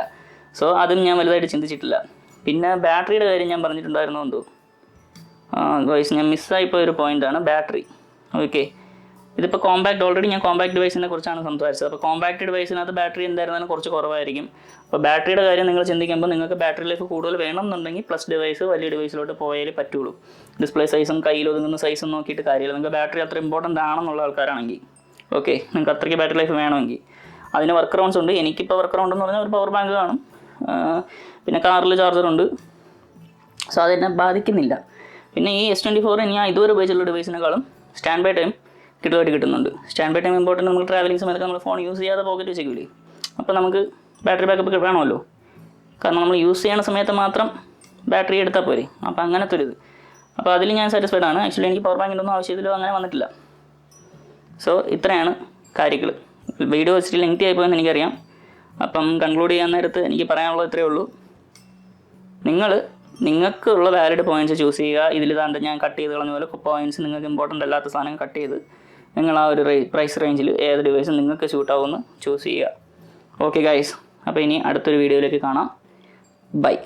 സോ അതും ഞാൻ വലുതായിട്ട് ചിന്തിച്ചിട്ടില്ല. പിന്നെ ബാറ്ററിയുടെ കാര്യം ഞാൻ പറഞ്ഞിട്ടുണ്ടായിരുന്നു എന്തോ? വോയിസ് ഞാൻ മിസ്സായിപ്പോയ ഒരു പോയിന്റാണ് ബാറ്ററി. ഓക്കെ ഇതിപ്പോൾ കോമ്പാക്ട് ഓൾറെഡി ഞാൻ കോമ്പാക്ട് ഡിവൈസിനെ കുറിച്ചാണ് സംസാരിച്ചത്. അപ്പോൾ കോമ്പാക്ട് ഡിവൈസിനകത്ത് ബാറ്ററി എന്തായിരുന്നാലും കുറച്ച് കുറവായിരിക്കും. അപ്പോൾ ബാറ്ററിയുടെ കാര്യം നിങ്ങൾ ചിന്തിക്കുമ്പോൾ നിങ്ങൾക്ക് ബാറ്ററി ലൈഫ് കൂടുതൽ വേണമെന്നുണ്ടെങ്കിൽ പ്ലസ് ഡിവൈസ് വലിയ ഡിവൈസിലോട്ട് പോയാലേ പറ്റുള്ളൂ. ഡിസ്പ്ലേ സൈസും കയ്യിൽ ഒതുങ്ങുന്ന സൈസും നോക്കിയിട്ട് കാര്യമില്ല. നിങ്ങൾക്ക് ബാറ്ററി അത്ര ഇമ്പോർട്ടന്റ് ആണെന്നുള്ള ആൾക്കാരാണെങ്കിൽ. ഓക്കെ നിങ്ങൾക്ക് അത്രയ്ക്ക് ബാറ്ററി ലൈഫ് വേണമെങ്കിൽ. അതിന് വർക്ക് റൗണ്ട്സ് ഉണ്ട്. എനിക്കിപ്പോൾ വർക്ക് റൗണ്ട് എന്ന് പറഞ്ഞാൽ ഒരു പവർ ബാങ്ക് കാണും. പിന്നെ കാറിൽ ചാർജറുണ്ട്. സോ അതെന്നെ ബാധിക്കുന്നില്ല. പിന്നെ ഈ എസ് ട്വന്റി ഫോർ ഞാൻ ഇതുവരെ ഉപയോഗിച്ചുള്ള ഡിവൈസിനേക്കാളും സ്റ്റാൻഡ് ബൈ ടൈം കിട്ടുമായിട്ട് കിട്ടുന്നുണ്ട്. സ്റ്റാൻഡ് ബൈ ടൈം ഇമ്പോർട്ടന്റ് നമ്മൾ ട്രാവലിംഗ് സമയത്ത് നമ്മൾ ഫോൺ യൂസ് ചെയ്യാതെ പോക്കറ്റ് വെച്ചേക്കില്ലേ അപ്പോൾ നമുക്ക് ബാറ്ററി ബാക്കപ്പ് വേണമല്ലോ. കാരണം നമ്മൾ യൂസ് ചെയ്യുന്ന സമയത്ത് മാത്രം ബാറ്ററി എടുത്താൽ പോരെ. അപ്പോൾ അങ്ങനത്തെ ഒരു ഇത്. അപ്പോൾ അതിൽ ഞാൻ സാറ്റിസ്ഫൈഡ് ആണ്. ആക്ച്വലി എനിക്ക് പവർ ബാങ്കിന്റെ ഒന്നും ആവശ്യത്തിലോ അങ്ങനെ വന്നിട്ടില്ല. സോ ഇത്രയാണ് കാര്യങ്ങൾ വീഡിയോ വെച്ചിട്ട് ലെങ്തി ആയിപ്പോയെന്ന് എനിക്കറിയാം. അപ്പം കൺക്ലൂഡ് ചെയ്യാൻ നേരത്ത് എനിക്ക് പറയാനുള്ളത് ഇത്രയേ ഉള്ളൂ. നിങ്ങൾ നിങ്ങൾക്ക് ഉള്ള വാലിഡ് പോയിന്റ്സ് ചൂസ് ചെയ്യുക. ഇതിൽ താണ്ട് ഞാൻ കട്ട് ചെയ്ത് കളഞ്ഞ പോലെ പോയിന്റ്സ് നിങ്ങൾക്ക് ഇമ്പോർട്ടന്റ് അല്ലാത്ത സാധനം കട്ട് ചെയ്ത് നിങ്ങൾ ആ ഒരു പ്രൈസ് റേഞ്ചിൽ ഏത് ഡിവൈസും നിങ്ങൾക്ക് സ്യൂട്ട് ആവുമെന്ന് ചൂസ് ചെയ്യുക. ഓക്കെ ഗൈസ് അപ്പോൾ ഇനി അടുത്തൊരു വീഡിയോയിലേക്ക് കാണാം. ബൈ